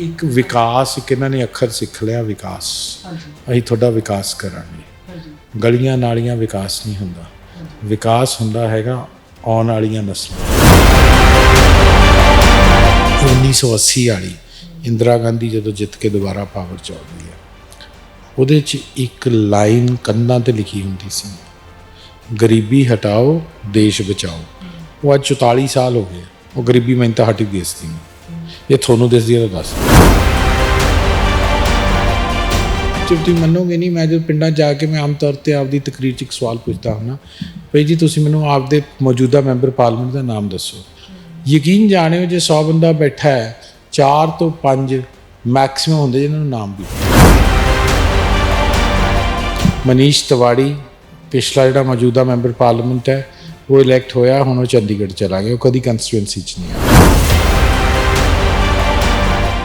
ਇੱਕ ਵਿਕਾਸ ਇੱਕ ਇਹਨਾਂ ਨੇ ਅੱਖਰ ਸਿੱਖ ਲਿਆ ਵਿਕਾਸ। ਅਸੀਂ ਤੁਹਾਡਾ ਵਿਕਾਸ ਕਰਾਂਗੇ। ਗਲੀਆਂ ਨਾਲੀਆਂ ਵਿਕਾਸ ਨਹੀਂ ਹੁੰਦਾ। ਵਿਕਾਸ ਹੁੰਦਾ ਹੈਗਾ ਆਉਣ ਵਾਲੀਆਂ ਨਸਲਾਂ। 1980 ਵਾਲੀ ਇੰਦਰਾ ਗਾਂਧੀ ਜਦੋਂ ਜਿੱਤ ਕੇ ਦੁਬਾਰਾ ਪਾਵਰ 'ਚ ਆਉਂਦੀ ਹੈ ਉਹਦੇ 'ਚ ਇੱਕ ਲਾਈਨ ਕੰਧਾਂ ਤੇ ਲਿਖੀ ਹੁੰਦੀ ਸੀ ਗਰੀਬੀ ਹਟਾਓ ਦੇਸ਼ ਬਚਾਓ। ਉਹ ਅੱਜ 44 ਸਾਲ ਹੋ ਗਏ। ਉਹ ਗਰੀਬੀ ਮੈਨੂੰ ਤਾਂ ਹਟੀ ਦਿਸਦੀ ਨਹੀਂ ਇਹ ਤੁਹਾਨੂੰ ਦੱਸਦੀ ਹੈ ਤਾਂ ਦੱਸ। ਜੇ ਤੁਸੀਂ ਮੰਨੋਗੇ ਨਹੀਂ, ਮੈਂ ਜਦ ਪਿੰਡਾਂ 'ਚ ਜਾ ਕੇ ਮੈਂ ਆਮ ਤੌਰ ਤੇ ਆਪਦੀ ਤਕਰੀਰ 'ਚ ਇੱਕ ਸਵਾਲ ਪੁੱਛਦਾ ਹਾਂ ਭਈ ਜੀ, ਤੁਸੀਂ ਮੈਨੂੰ ਆਪਦੇ ਮੌਜੂਦਾ ਮੈਂਬਰ ਪਾਰਲੀਮੈਂਟ ਦਾ ਨਾਮ ਦੱਸੋ। ਯਕੀਨ ਜਾਣਿਓ ਜੇ 100 ਬੰਦਾ ਬੈਠਾ ਹੈ 4 ਤੋਂ 5 ਮੈਕਸਿਮਮ ਹੁੰਦੇ ਜਿਨ੍ਹਾਂ ਨੂੰ ਨਾਮ ਵੀ। ਮਨੀਸ਼ ਤਿਵਾੜੀ, ਪਿਛਲਾ ਜਿਹੜਾ ਮੌਜੂਦਾ ਮੈਂਬਰ ਪਾਰਲੀਮੈਂਟ ਹੈ, ਉਹ ਇਲੈਕਟ ਹੋਇਆ, ਹੁਣ ਉਹ ਚੰਡੀਗੜ੍ਹ ਚਲਾ ਗਿਆ, ਉਹ ਕਦੀ ਕੰਸਟੀਟੂਐਂਸੀ 'ਚ ਨਹੀਂ ਆਇਆ।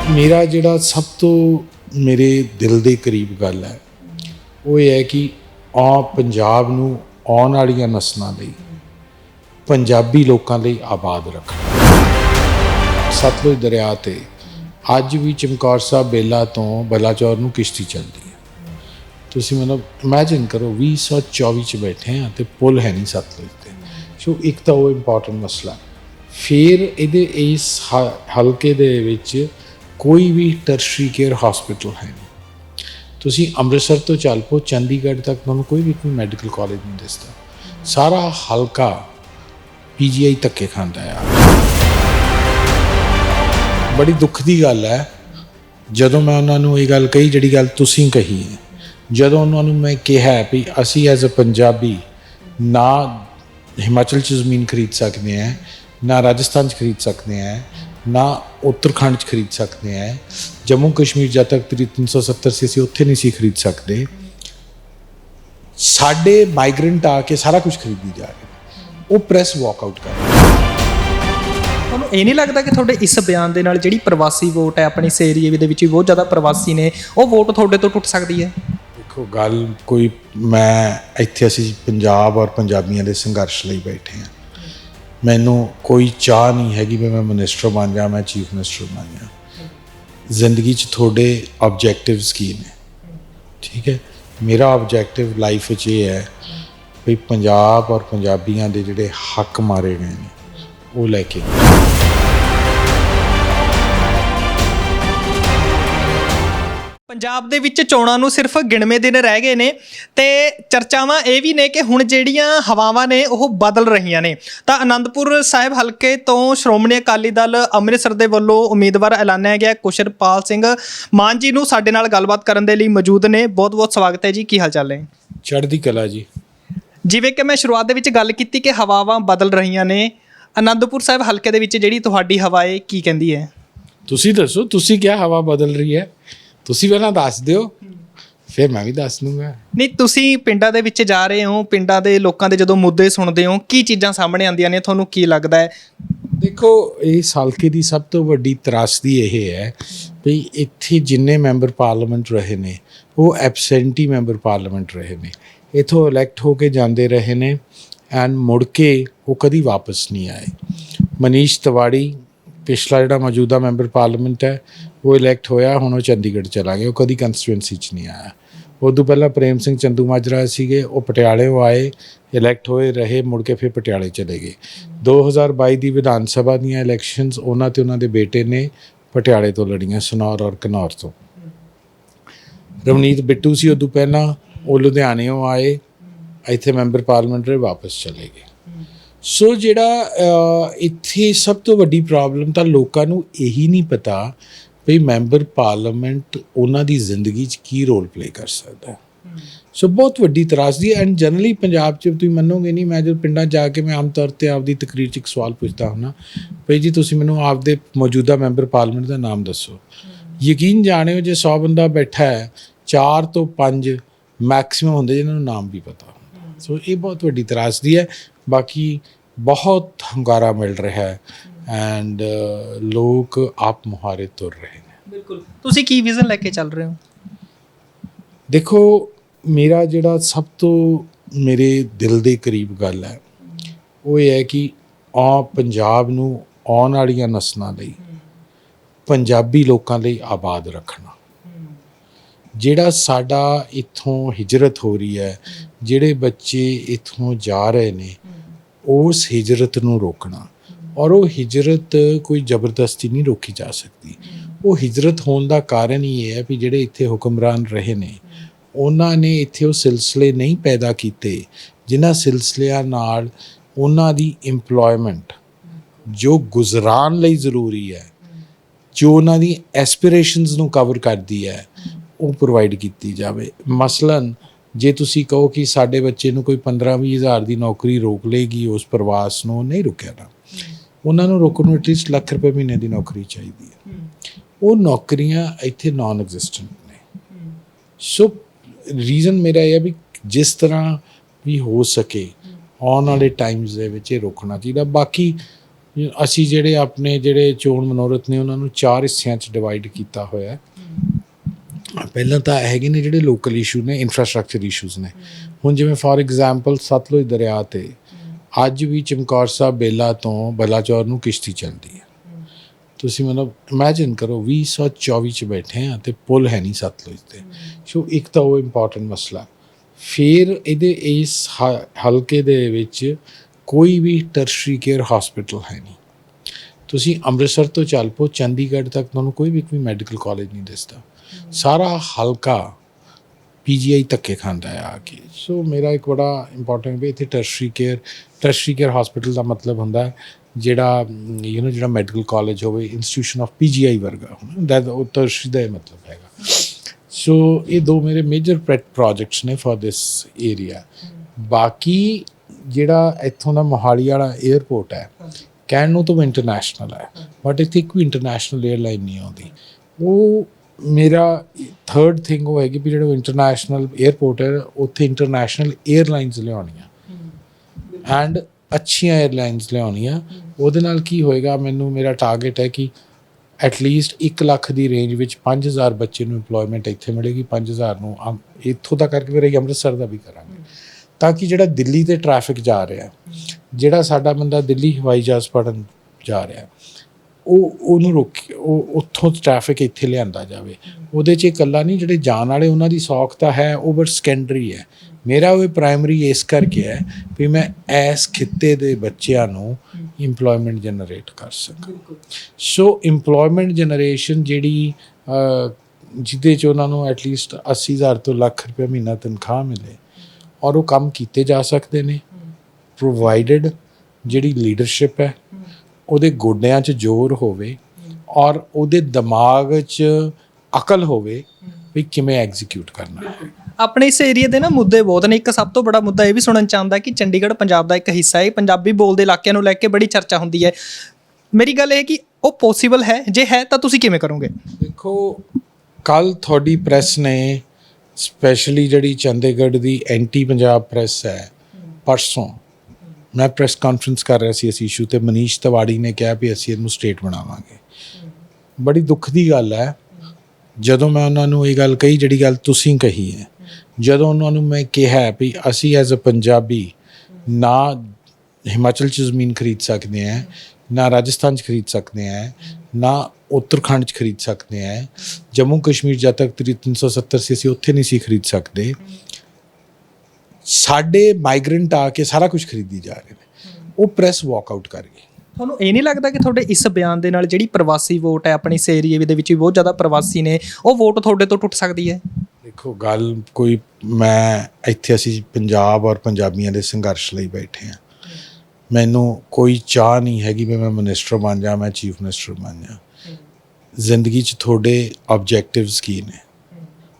ਮੇਰਾ ਜਿਹੜਾ ਸਭ ਤੋਂ ਮੇਰੇ ਦਿਲ ਦੇ ਕਰੀਬ ਗੱਲ ਹੈ, ਉਹ ਇਹ ਹੈ ਕਿ ਆ ਪੰਜਾਬ ਨੂੰ ਆਉਣ ਵਾਲੀਆਂ ਨਸਲਾਂ ਲਈ, ਪੰਜਾਬੀ ਲੋਕਾਂ ਲਈ ਆਬਾਦ ਰੱਖਣਾ। ਸਤਲੁਜ ਦਰਿਆ ਤੇ ਅੱਜ ਵੀ ਚਮਕੌਰ ਸਾਹਿਬ ਬੇਲਾ ਤੋਂ ਬਲਾਚੌਰ ਨੂੰ ਕਿਸ਼ਤੀ ਚੱਲਦੀ ਹੈ। ਤੁਸੀਂ ਮਤਲਬ ਇਮੇਜਿਨ ਕਰੋ 2024 ਚ ਬੈਠੇ ਆ ਤੇ ਪੁਲ ਹੈ ਨਹੀਂ ਸਤਲੁਜ ਤੇ। ਸੋ ਇੱਕ ਤਾਂ ਉਹ ਇੰਪੋਰਟੈਂਟ ਮਸਲਾ ਫਿਰ ਇਹਦੇ ਇਸ ਹਲਕੇ ਦੇ ਵਿੱਚ ਕੋਈ ਵੀ ਟਰਸ਼ਰੀ ਕੇਅਰ ਹਸਪੀਟਲ ਹੈ ਨਹੀਂ। ਤੁਸੀਂ ਅੰਮ੍ਰਿਤਸਰ ਤੋਂ ਚੱਲ ਪੋ ਚੰਡੀਗੜ੍ਹ ਤੱਕ ਤੁਹਾਨੂੰ ਕੋਈ ਵੀ ਕੋਈ ਮੈਡੀਕਲ ਕਾਲਜ ਨਹੀਂ ਦਿਸਦਾ। ਸਾਰਾ ਹਲਕਾ ਪੀਜੀਆਈ ਧੱਕੇ ਖਾਂਦਾ ਆ। ਬੜੀ ਦੁੱਖ ਦੀ ਗੱਲ ਹੈ। ਜਦੋਂ ਮੈਂ ਉਹਨਾਂ ਨੂੰ ਇਹ ਗੱਲ ਕਹੀ, ਜਿਹੜੀ ਗੱਲ ਤੁਸੀਂ ਕਹੀ ਹੈ, ਜਦੋਂ ਉਹਨਾਂ ਨੂੰ ਮੈਂ ਕਿਹਾ ਵੀ ਅਸੀਂ ਐਜ਼ ਅ ਪੰਜਾਬੀ ਨਾ ਹਿਮਾਚਲ ਚ ਜ਼ਮੀਨ ਖਰੀਦ ਸਕਦੇ ਹਾਂ, ਨਾ ਰਾਜਸਥਾਨ ਚ ਖਰੀਦ ਸਕਦੇ ਹਾਂ ਨਾ ਉੱਤਰਾਖੰਡ ਚ ਖਰੀਦ ਸਕਦੇ ਹਾਂ ਜੰਮੂ ਕਸ਼ਮੀਰ ਜਦ ਤੱਕ ਤਰੀ 370 ਸੀ ਅਸੀਂ ਉੱਥੇ ਨਹੀਂ ਸੀ ਖਰੀਦ ਸਕਦੇ ਸਾਡੇ ਮਾਈਗ੍ਰੈਂਟ ਆ ਕੇ ਸਾਰਾ ਕੁਝ ਖਰੀਦੀ ਜਾ ਰਹੇ। ਉਹ ਪ੍ਰੈਸ ਵਾਕਆਊਟ ਕਰ ਰਹੀ। ਤੁਹਾਨੂੰ ਇਹ ਨਹੀਂ ਲੱਗਦਾ ਕਿ ਤੁਹਾਡੇ ਇਸ ਬਿਆਨ ਦੇ ਨਾਲ ਜਿਹੜੀ ਪ੍ਰਵਾਸੀ ਵੋਟ ਹੈ ਆਪਣੇ ਇਸ ਏਰੀਏ ਦੇ ਵਿੱਚ ਵੀ ਬਹੁਤ ਜ਼ਿਆਦਾ ਪ੍ਰਵਾਸੀ ਨੇ ਉਹ ਵੋਟ ਤੁਹਾਡੇ ਤੋਂ ਟੁੱਟ ਸਕਦੀ ਹੈ ਦੇਖੋ ਗੱਲ ਕੋਈ ਮੈਂ ਇੱਥੇ ਅਸੀਂ ਪੰਜਾਬ ਔਰ ਪੰਜਾਬੀਆਂ ਦੇ ਸੰਘਰਸ਼ ਲਈ ਬੈਠੇ ਹਾਂ ਮੈਨੂੰ ਕੋਈ ਚਾਹ ਨਹੀਂ ਹੈਗੀ ਵੀ ਮੈਂ ਮਿਨਿਸਟਰ ਬਣ ਜਾ, ਮੈਂ ਚੀਫ ਮਿਨਿਸਟਰ ਬਣ ਜਾ। ਜ਼ਿੰਦਗੀ 'ਚ ਤੁਹਾਡੇ ਆਬਜੈਕਟਿਵਸ ਕੀ ਨੇ? ਠੀਕ ਹੈ? ਮੇਰਾ ਆਬਜੈਕਟਿਵ ਲਾਈਫ 'ਚ ਇਹ ਹੈ ਵੀ ਪੰਜਾਬ ਔਰ ਪੰਜਾਬੀਆਂ ਦੇ ਜਿਹੜੇ ਹੱਕ ਮਾਰੇ ਗਏ ਨੇ, ਉਹ ਲੈ ਕੇ ਪੰਜਾਬ ਦੇ ਵਿੱਚ ਚੋਣਾਂ ਨੂੰ ਸਿਰਫ ਗਿਣਵੇਂ ਦਿਨ ਰਹਿ ਗਏ ਨੇ ਤੇ ਚਰਚਾਵਾਂ ਇਹ ਵੀ ਨੇ ਕਿ ਹੁਣ ਜਿਹੜੀਆਂ ਹਵਾਵਾਂ ਨੇ ਉਹ ਬਦਲ ਰਹੀਆਂ ਨੇ। ਤਾਂ ਆਨੰਦਪੁਰ ਸਾਹਿਬ ਹਲਕੇ ਤੋਂ ਸ਼੍ਰੋਮਣੀ ਅਕਾਲੀ ਦਲ ਅੰਮ੍ਰਿਤਸਰ ਦੇ ਵੱਲੋਂ ਉਮੀਦਵਾਰ ਐਲਾਨਿਆ ਗਿਆ ਕੁਸ਼ਰਪਾਲ ਸਿੰਘ ਮਾਨ ਜੀ ਨੂੰ ਸਾਡੇ ਨਾਲ ਗੱਲਬਾਤ ਕਰਨ ਦੇ ਲਈ ਮੌਜੂਦ ਨੇ। ਬਹੁਤ ਬਹੁਤ ਸਵਾਗਤ ਹੈ ਜੀ। ਕੀ ਹਾਲ ਚਾਲ ਹੈ ਚੜ੍ਹਦੀ ਕਲਾ ਜੀ। ਜਿਵੇਂ ਕਿ ਮੈਂ ਸ਼ੁਰੂਆਤ ਦੇ ਵਿੱਚ ਗੱਲ ਕੀਤੀ ਕਿ ਹਵਾਵਾਂ ਬਦਲ ਰਹੀਆਂ ਨੇ ਆਨੰਦਪੁਰ ਸਾਹਿਬ ਹਲਕੇ ਦੇ ਵਿੱਚ ਜਿਹੜੀ ਤੁਹਾਡੀ ਹਵਾ ਹੈ ਕੀ ਕਹਿੰਦੀ ਹੈ? ਤੁਸੀਂ ਦੱਸੋ ਤੁਸੀਂ ਕਿਆ ਹਵਾ ਬਦਲ ਰਹੀ ਹੈ। ਤੁਸੀਂ ਪਹਿਲਾਂ ਦੱਸ ਦਿਓ। ਫਿਰ ਮੈਂ ਵੀ ਦੱਸ ਦੂੰਗਾ। ਨਹੀਂ ਤੁਸੀਂ ਪਿੰਡਾਂ ਦੇ ਵਿੱਚ ਜਾ ਰਹੇ ਹੋ ਪਿੰਡਾਂ ਦੇ ਲੋਕਾਂ ਦੇ ਜਦੋਂ ਮੁੱਦੇ ਸੁਣਦੇ ਹੋ ਕੀ ਚੀਜ਼ਾਂ ਸਾਹਮਣੇ ਆਉਂਦੀਆਂ ਨੇ? ਤੁਹਾਨੂੰ ਕੀ ਲੱਗਦਾ ਹੈ? ਦੇਖੋ ਇਹ ਹਲਕੇ ਦੀ ਸਭ ਤੋਂ ਵੱਡੀ ਤਰਾਸਦੀ ਇਹ ਹੈ ਵੀ ਇੱਥੇ ਜਿੰਨੇ ਮੈਂਬਰ ਪਾਰਲੀਮੈਂਟ ਰਹੇ ਨੇ ਉਹ ਐਬਸੈਂਟੀ ਮੈਂਬਰ ਪਾਰਲੀਮੈਂਟ ਰਹੇ ਨੇ। ਇਥੋਂ ਇਲੈਕਟ ਹੋ ਕੇ ਜਾਂਦੇ ਰਹੇ ਨੇ ਐਂਡ ਮੁੜ ਕੇ ਉਹ ਕਦੀ ਵਾਪਸ ਨਹੀਂ ਆਏ। ਮਨੀਸ਼ ਤਿਵਾੜੀ ਪਿਛਲਾ ਜਿਹੜਾ ਮੌਜੂਦਾ ਮੈਂਬਰ ਪਾਰਲੀਮੈਂਟ ਹੈ ਉਹ ਇਲੈਕਟ ਹੋਇਆ, ਹੁਣ ਉਹ ਚੰਡੀਗੜ੍ਹ ਚਲਾ ਗਿਆ। ਉਹ ਕਦੀ ਕੰਸਟੀਟੂਐਂਸੀ 'ਚ ਨਹੀਂ ਆਇਆ। ਉਦੋਂ ਪਹਿਲਾਂ ਪ੍ਰੇਮ ਸਿੰਘ ਚੰਦੂ ਮਾਜਰਾ ਸੀਗੇ, ਉਹ ਪਟਿਆਲੇੋਂ ਆਏ ਇਲੈਕਟ ਹੋਏ, ਰਹੇ, ਮੁੜ ਕੇ ਫਿਰ ਪਟਿਆਲੇ ਚਲੇ ਗਏ। 2022 ਦੀ ਵਿਧਾਨ ਸਭਾ ਦੀਆਂ ਇਲੈਕਸ਼ਨਸ ਉਹਨਾਂ ਤੇ ਉਹਨਾਂ ਦੇ ਬੇਟੇ ਨੇ ਪਟਿਆਲੇ ਤੋਂ ਲੜੀਆਂ, ਸਨੌਰ ਔਰ ਕਨੌਰ ਤੋਂ। ਰਵਨੀਤ ਬਿੱਟੂ ਸੀ ਉਦੋਂ ਪਹਿਲਾਂ, ਉਹ ਲੁਧਿਆਣਿਓਂ ਆਏ, ਇੱਥੇ ਮੈਂਬਰ ਪਾਰਲੀਮੈਂਟ ਰਹੇ ਵਾਪਸ ਚਲੇ ਗਏ। ਸੋ ਜਿਹੜਾ ਇੱਥੇ ਸਭ ਤੋਂ ਵੱਡੀ ਪ੍ਰੋਬਲਮ ਤਾਂ ਲੋਕਾਂ ਨੂੰ ਇਹੀ ਨਹੀਂ ਪਤਾ ਵੀ ਮੈਂਬਰ ਪਾਰਲੀਮੈਂਟ ਉਹਨਾਂ ਦੀ ਜ਼ਿੰਦਗੀ 'ਚ ਕੀ ਰੋਲ ਪਲੇ ਕਰ ਸਕਦਾ ਸੋ ਬਹੁਤ ਵੱਡੀ ਤਰਾਸਦੀ ਐਂਡ ਜਨਰਲੀ ਪੰਜਾਬ 'ਚ ਤੁਸੀਂ ਮੰਨੋਗੇ ਨਹੀਂ, ਮੈਂ ਜਦ ਪਿੰਡਾਂ 'ਚ ਜਾ ਕੇ ਮੈਂ ਆਮ ਤੌਰ ਤੇ ਆਪਦੀ ਤਕਰੀਰ 'ਚ ਇੱਕ ਸਵਾਲ ਪੁੱਛਦਾ ਹਾਂ ਭਈ ਜੀ ਤੁਸੀਂ ਮੈਨੂੰ ਆਪਦੇ ਮੌਜੂਦਾ ਮੈਂਬਰ ਪਾਰਲੀਮੈਂਟ ਦਾ ਨਾਮ ਦੱਸੋ। ਯਕੀਨ ਜਾਣਿਓ ਜੇ 100 ਬੰਦਾ ਬੈਠਾ ਹੈ 4 ਤੋਂ 5 ਮੈਕਸਿਮਮ ਹੁੰਦੇ ਜਿਨ੍ਹਾਂ ਨੂੰ ਨਾਮ ਵੀ ਪਤਾ ਹੁੰਦਾ। ਸੋ ਇਹ ਬਹੁਤ ਵੱਡੀ ਤਰਾਸਦੀ ਹੈ। ਬਾਕੀ ਬਹੁਤ ਹੰਗਾਰਾ ਮਿਲ ਰਿਹਾ ਹੈ ਐਂਡ ਲੋਕ ਆਪ ਮੁਹਾਰੇ ਤੁਰ ਰਹੇ ਨੇ। ਬਿਲਕੁਲ। ਤੁਸੀਂ ਕੀ ਵਿਜ਼ਨ ਲੈ ਕੇ ਚੱਲ ਰਹੇ ਹੋ? ਦੇਖੋ ਮੇਰਾ ਜਿਹੜਾ ਸਭ ਤੋਂ ਮੇਰੇ ਦਿਲ ਦੇ ਕਰੀਬ ਗੱਲ ਹੈ ਉਹ ਇਹ ਹੈ ਕਿ ਆ ਪੰਜਾਬ ਨੂੰ ਆਉਣ ਵਾਲੀਆਂ ਨਸਲਾਂ ਲਈ ਪੰਜਾਬੀ ਲੋਕਾਂ ਲਈ ਆਬਾਦ ਰੱਖਣਾ। ਜਿਹੜਾ ਸਾਡਾ ਇੱਥੋਂ ਹਿਜਰਤ ਹੋ ਰਹੀ ਹੈ ਜਿਹੜੇ ਬੱਚੇ ਇੱਥੋਂ ਜਾ ਰਹੇ ਨੇ ਉਸ ਹਿਜਰਤ ਨੂੰ ਰੋਕਣਾ। ਔਰ ਉਹ ਹਿਜਰਤ ਕੋਈ ਜ਼ਬਰਦਸਤੀ ਨਹੀਂ ਰੋਕੀ ਜਾ ਸਕਦੀ। ਉਹ ਹਿਜਰਤ ਹੋਣ ਦਾ ਕਾਰਨ ਹੀ ਇਹ ਹੈ ਵੀ ਜਿਹੜੇ ਇੱਥੇ ਹੁਕਮਰਾਨ ਰਹੇ ਨੇ, ਉਹਨਾਂ ਨੇ ਇੱਥੇ ਉਹ ਸਿਲਸਿਲੇ ਨਹੀਂ ਪੈਦਾ ਕੀਤੇ, ਜਿਨ੍ਹਾਂ ਸਿਲਸਿਲਿਆਂ ਨਾਲ ਉਹਨਾਂ ਦੀ EMPLOYMENT, ਜੋ ਗੁਜ਼ਰਾਨ ਲਈ ਜ਼ਰੂਰੀ ਹੈ, ਜੋ ਉਹਨਾਂ ਦੀ ਐਸਪੀਰੇਸ਼ਨਸ ਨੂੰ ਕਵਰ ਕਰਦੀ ਹੈ, ਉਹ ਪ੍ਰੋਵਾਈਡ ਕੀਤੀ ਜਾਵੇ। ਮਸਲਨ ਜੇ ਤੁਸੀਂ ਕਹੋ ਕਿ ਸਾਡੇ ਬੱਚੇ ਨੂੰ ਕੋਈ 15-20 ਹਜ਼ਾਰ ਦੀ ਨੌਕਰੀ ਰੋਕ ਲੇਗੀ ਉਸ ਪ੍ਰਵਾਸ ਨੂੰ ਨਹੀਂ ਰੁਕਿਆ ਨਾ। ਉਹਨਾਂ ਨੂੰ ਰੋਕਣ ਨੂੰ ਐਟਲੀਸਟ ਲੱਖ ਰੁਪਏ ਮਹੀਨੇ ਦੀ ਨੌਕਰੀ ਚਾਹੀਦੀ ਹੈ। ਉਹ ਨੌਕਰੀਆਂ ਇੱਥੇ ਨਾਨ ਐਗਜ਼ਿਸਟੈਂਟ ਨੇ। ਸੋ ਰੀਜ਼ਨ ਮੇਰਾ ਇਹ ਹੈ ਵੀ ਜਿਸ ਤਰ੍ਹਾਂ ਵੀ ਹੋ ਸਕੇ, ਆਉਣ ਵਾਲੇ ਟਾਈਮਸ ਦੇ ਵਿੱਚ ਇਹ ਰੋਕਣਾ ਚਾਹੀਦਾ। ਬਾਕੀ ਅਸੀਂ ਜਿਹੜੇ ਆਪਣੇ ਜਿਹੜੇ ਚੋਣ ਮਨੋਰਥ ਨੇ, ਉਹਨਾਂ ਨੂੰ ਚਾਰ ਹਿੱਸਿਆਂ 'ਚ ਡਿਵਾਈਡ ਕੀਤਾ ਹੋਇਆ ਪਹਿਲਾਂ ਤਾਂ ਹੈਗੇ ਨੇ ਜਿਹੜੇ ਲੋਕਲ ਇਸ਼ੂ ਨੇ ਇਨਫਰਾਸਟ੍ਰਕਚਰ ਇਸ਼ੂਜ਼ ਨੇ। ਹੁਣ ਜਿਵੇਂ ਫੋਰ ਐਗਜ਼ਾਮਪਲ ਸਤਲੁਜ ਦਰਿਆ ਤੇ ਅੱਜ ਵੀ ਚਮਕੌਰ ਸਾਹਿਬ ਬੇਲਾ ਤੋਂ ਬਲਾਚੌਰ ਨੂੰ ਕਿਸ਼ਤੀ ਚੱਲਦੀ ਹੈ। ਤੁਸੀਂ ਮਤਲਬ ਇਮੇਜਿਨ ਕਰੋ 2024 ਚ ਬੈਠੇ ਆ ਤੇ ਪੁਲ ਹੈ ਨਹੀਂ ਸਤਲੁਜ ਤੇ। ਸੋ ਇੱਕ ਤਾਂ ਉਹ ਇੰਪੋਰਟੈਂਟ ਮਸਲਾ। ਫਿਰ ਇਹਦੇ ਇਸ ਹਲਕੇ ਦੇ ਵਿੱਚ ਕੋਈ ਵੀ ਟਰਸ਼ਰੀ ਕੇਅਰ ਹਸਪੀਟਲ ਹੈ ਨਹੀਂ। ਤੁਸੀਂ ਅੰਮ੍ਰਿਤਸਰ ਤੋਂ ਚੱਲ ਪੋ ਚੰਡੀਗੜ੍ਹ ਤੱਕ ਤੁਹਾਨੂੰ ਕੋਈ ਵੀ ਕੋਈ ਮੈਡੀਕਲ ਕਾਲਜ ਨਹੀਂ ਦਿਸਦਾ। ਸਾਰਾ ਹਲਕਾ ਪੀਜੀਆਈ ਧੱਕੇ ਖਾਂਦਾ ਆ ਕੇ। ਸੋ ਮੇਰਾ ਇੱਕ ਬੜਾ ਇੰਪੋਰਟੈਂਟ ਵੀ ਇੱਥੇ tertiary care tertiary care hospital ਦਾ ਮਤਲਬ ਹੁੰਦਾ ਹੈ ਜਿਹੜਾ ਯੂ نو ਜਿਹੜਾ ਮੈਡੀਕਲ ਕਾਲਜ ਹੋਵੇ ਇੰਸਟੀਟਿਊਸ਼ਨ ਆਫ ਪੀਜੀਆਈ ਵਰਗਾ ਹੁੰਦਾ ਉਹ ਟਰਸ਼ਰੀ ਦਾ ਮਤਲਬ ਹੈਗਾ। ਸੋ ਇਹ ਦੋ ਮੇਰੇ ਮੇਜਰ ਪ੍ਰੋਜੈਕਟਸ ਨੇ ਫॉर ਦਿਸ ਏਰੀਆ ਬਾਕੀ ਜਿਹੜਾ ਇੱਥੋਂ ਦਾ ਮੋਹਾਲੀ ਵਾਲਾ 에ਅਰਪੋਰਟ ਹੈ ਕਹਿਣ ਨੂੰ ਤਾਂ ਇੰਟਰਨੈਸ਼ਨਲ ਹੈ ਬਟ ਇੱਥੇ ਕੋਈ ਇੰਟਰਨੈਸ਼ਨਲ 에ਅਰਲਾਈਨ ਨਹੀਂ ਆਉਂਦੀ। ਉਹ ਮੇਰਾ ਥਰਡ ਥਿੰਗ ਉਹ ਹੈਗੀ ਵੀ ਜਿਹੜਾ ਇੰਟਰਨੈਸ਼ਨਲ 에어ਪੋਰਟ ਹੈ ਉੱਥੇ ਇੰਟਰਨੈਸ਼ਨਲ 에ਅਰਲਾਈਨਸ ਲਿਆਉਣੀਆਂ ਐਂਡ ਅੱਛੀਆਂ 에ਅਰਲਾਈਨਸ ਲਿਆਉਣੀਆਂ ਉਹਦੇ ਨਾਲ ਕੀ ਹੋਏਗਾ ਮੈਨੂੰ ਮੇਰਾ ਟਾਰਗੇਟ ਹੈ ਕਿ ਐਟ ਲੀਸਟ 1 ਲੱਖ ਦੀ ਰੇਂਜ ਵਿੱਚ 5000 ਬੱਚੇ ਨੂੰ ਏਮਪਲੋਇਮੈਂਟ ਇੱਥੇ ਮਿਲੇਗੀ 5000 ਨੂੰ ਇੱਥੋਂ ਦਾ ਕਰਕੇ ਫਿਰ ਅੰਮ੍ਰਿਤਸਰ ਦਾ ਵੀ ਕਰਾਂਗੇ। ਤਾਂ ਕਿ ਜਿਹੜਾ ਦਿੱਲੀ ਤੇ ਟ੍ਰੈਫਿਕ ਜਾ ਰਿਹਾ ਜਿਹੜਾ ਸਾਡਾ ਬੰਦਾ ਦਿੱਲੀ ਹਵਾਈ ਜਹਾਜ਼ ਪੜਨ ਜਾ ਰਿਹਾ ਉਹ ਉਹਨੂੰ ਰੋਕ ਉਹ ਉੱਥੋਂ ਟ੍ਰੈਫਿਕ ਇੱਥੇ ਲਿਆਂਦਾ ਜਾਵੇ। ਉਹਦੇ 'ਚ ਇਕੱਲਾ ਨਹੀਂ ਜਿਹੜੇ ਜਾਣ ਵਾਲੇ ਉਹਨਾਂ ਦੀ ਸੌਖ ਤਾਂ ਹੈ ਉਹ ਬਟ ਸੈਕੰਡਰੀ ਹੈ। ਮੇਰਾ ਉਹ ਪ੍ਰਾਇਮਰੀ ਇਸ ਕਰਕੇ ਹੈ ਵੀ ਮੈਂ ਇਸ ਖਿੱਤੇ ਦੇ ਬੱਚਿਆਂ ਨੂੰ EMPLOYMENT ਜਨਰੇਟ ਕਰ ਸਕਾਂ। ਸੋ EMPLOYMENT ਜਨਰੇਸ਼ਨ ਜਿਹੜੀ ਜਿਹਦੇ 'ਚ ਉਹਨਾਂ ਨੂੰ ਐਟਲੀਸਟ 80000 ਤੋਂ ਲੱਖ ਰੁਪਏ ਮਹੀਨਾ ਤਨਖਾਹ ਮਿਲੇ ਔਰ ਉਹ ਕੰਮ ਕੀਤੇ ਜਾ ਸਕਦੇ ਨੇ। ਪ੍ਰੋਵਾਈਡਡ ਜਿਹੜੀ ਲੀਡਰਸ਼ਿਪ ਹੈ ਉਹਦੇ ਗੋਡਿਆਂ 'ਚ ਜ਼ੋਰ ਹੋਵੇ ਔਰ ਉਹਦੇ ਦਿਮਾਗ 'ਚ ਅਕਲ ਹੋਵੇ ਵੀ ਕਿਵੇਂ ਐਗਜ਼ੀਕਿਊਟ ਕਰਨਾ। ਹੈ ਆਪਣੇ ਇਸ ਏਰੀਆ ਦੇ ਨਾ ਮੁੱਦੇ ਬਹੁਤ ਨੇ। ਇੱਕ ਸਭ ਤੋਂ ਬੜਾ ਮੁੱਦਾ ਇਹ ਵੀ ਸੁਣਨ ਚ ਆਉਂਦਾ ਕਿ ਚੰਡੀਗੜ੍ਹ ਪੰਜਾਬ ਦਾ ਇੱਕ ਹਿੱਸਾ ਹੈ। ਪੰਜਾਬੀ ਬੋਲਦੇ ਇਲਾਕਿਆਂ ਨੂੰ ਲੈ ਕੇ ਬੜੀ ਚਰਚਾ ਹੁੰਦੀ ਹੈ। ਮੇਰੀ ਗੱਲ ਇਹ ਹੈ ਕਿ ਉਹ ਪੋਸੀਬਲ ਹੈ। ਜੇ ਹੈ ਤਾਂ ਤੁਸੀਂ ਕਿਵੇਂ ਕਰੋਗੇ? ਦੇਖੋ ਕੱਲ ਤੁਹਾਡੀ ਪ੍ਰੈਸ ਨੇ ਸਪੈਸ਼ਲੀ ਜਿਹੜੀ ਚੰਡੀਗੜ੍ਹ ਦੀ ਐਂਟੀ ਪੰਜਾਬ ਪ੍ਰੈਸ ਹੈ ਪਰਸੋਂ ਮੈਂ ਪ੍ਰੈਸ ਕਾਨਫਰੰਸ ਕਰ ਰਿਹਾ ਸੀ ਇਸ ਇਸ਼ੂ ਤੇ ਮਨੀਸ਼ ਤਿਵਾੜੀ ਨੇ ਕਿਹਾ ਵੀ ਅਸੀਂ ਇਹਨੂੰ ਸਟੇਟ ਬਣਾਵਾਂਗੇ। ਬੜੀ ਦੁੱਖ ਦੀ ਗੱਲ ਹੈ। ਜਦੋਂ ਮੈਂ ਉਹਨਾਂ ਨੂੰ ਇਹ ਗੱਲ ਕਹੀ, ਜਿਹੜੀ ਗੱਲ ਤੁਸੀਂ ਕਹੀ ਹੈ, ਜਦੋਂ ਉਹਨਾਂ ਨੂੰ ਮੈਂ ਕਿਹਾ ਵੀ ਅਸੀਂ ਐਜ਼ ਅ ਪੰਜਾਬੀ ਨਾ ਹਿਮਾਚਲ ਚ ਜ਼ਮੀਨ ਖਰੀਦ ਸਕਦੇ ਹਾਂ, ਨਾ ਰਾਜਸਥਾਨ ਚ ਖਰੀਦ ਸਕਦੇ ਹਾਂ, ਨਾ ਉੱਤਰਾਖੰਡ ਚ ਖਰੀਦ ਸਕਦੇ ਹਾਂ, ਜੰਮੂ ਕਸ਼ਮੀਰ ਜਦ ਤੱਕ ਤਰੀ 370 ਸੀ, ਅਸੀਂ ਉੱਥੇ ਨਹੀਂ ਸੀ ਖਰੀਦ ਸਕਦੇ। ਸਾਡੇ ਮਾਈਗ੍ਰੈਂਟ ਆ ਕੇ ਸਾਰਾ ਕੁਝ ਖਰੀਦੀ ਜਾ ਰਹੇ ਨੇ। ਉਹ ਪ੍ਰੈਸ ਵਾਕਆਊਟ ਕਰ ਗਈ ਤੁਹਾਨੂੰ ਇਹ ਨਹੀਂ ਲੱਗਦਾ ਕਿ ਤੁਹਾਡੇ ਇਸ ਬਿਆਨ ਦੇ ਨਾਲ ਜਿਹੜੀ ਪ੍ਰਵਾਸੀ ਵੋਟ ਹੈ ਆਪਣੀ ਇਸ ਏਰੀਏ ਦੇ ਵਿੱਚ ਵੀ ਬਹੁਤ ਜ਼ਿਆਦਾ ਪ੍ਰਵਾਸੀ ਨੇ ਉਹ ਵੋਟ ਤੁਹਾਡੇ ਤੋਂ ਟੁੱਟ ਸਕਦੀ ਹੈ? ਦੇਖੋ ਗੱਲ ਕੋਈ ਮੈਂ ਇੱਥੇ ਅਸੀਂ ਪੰਜਾਬ ਔਰ ਪੰਜਾਬੀਆਂ ਦੇ ਸੰਘਰਸ਼ ਲਈ ਬੈਠੇ ਆ ਮੈਨੂੰ ਕੋਈ ਚਾਹ ਨਹੀਂ ਹੈਗੀ ਵੀ ਮੈਂ ਮਿਨਿਸਟਰ ਬਣ ਜਾ ਮੈਂ ਚੀਫ ਮਿਨਿਸਟਰ ਬਣ ਜਾ। ਜ਼ਿੰਦਗੀ 'ਚ ਤੁਹਾਡੇ ਆਬਜੈਕਟਿਵਸ ਕੀ ਨੇ?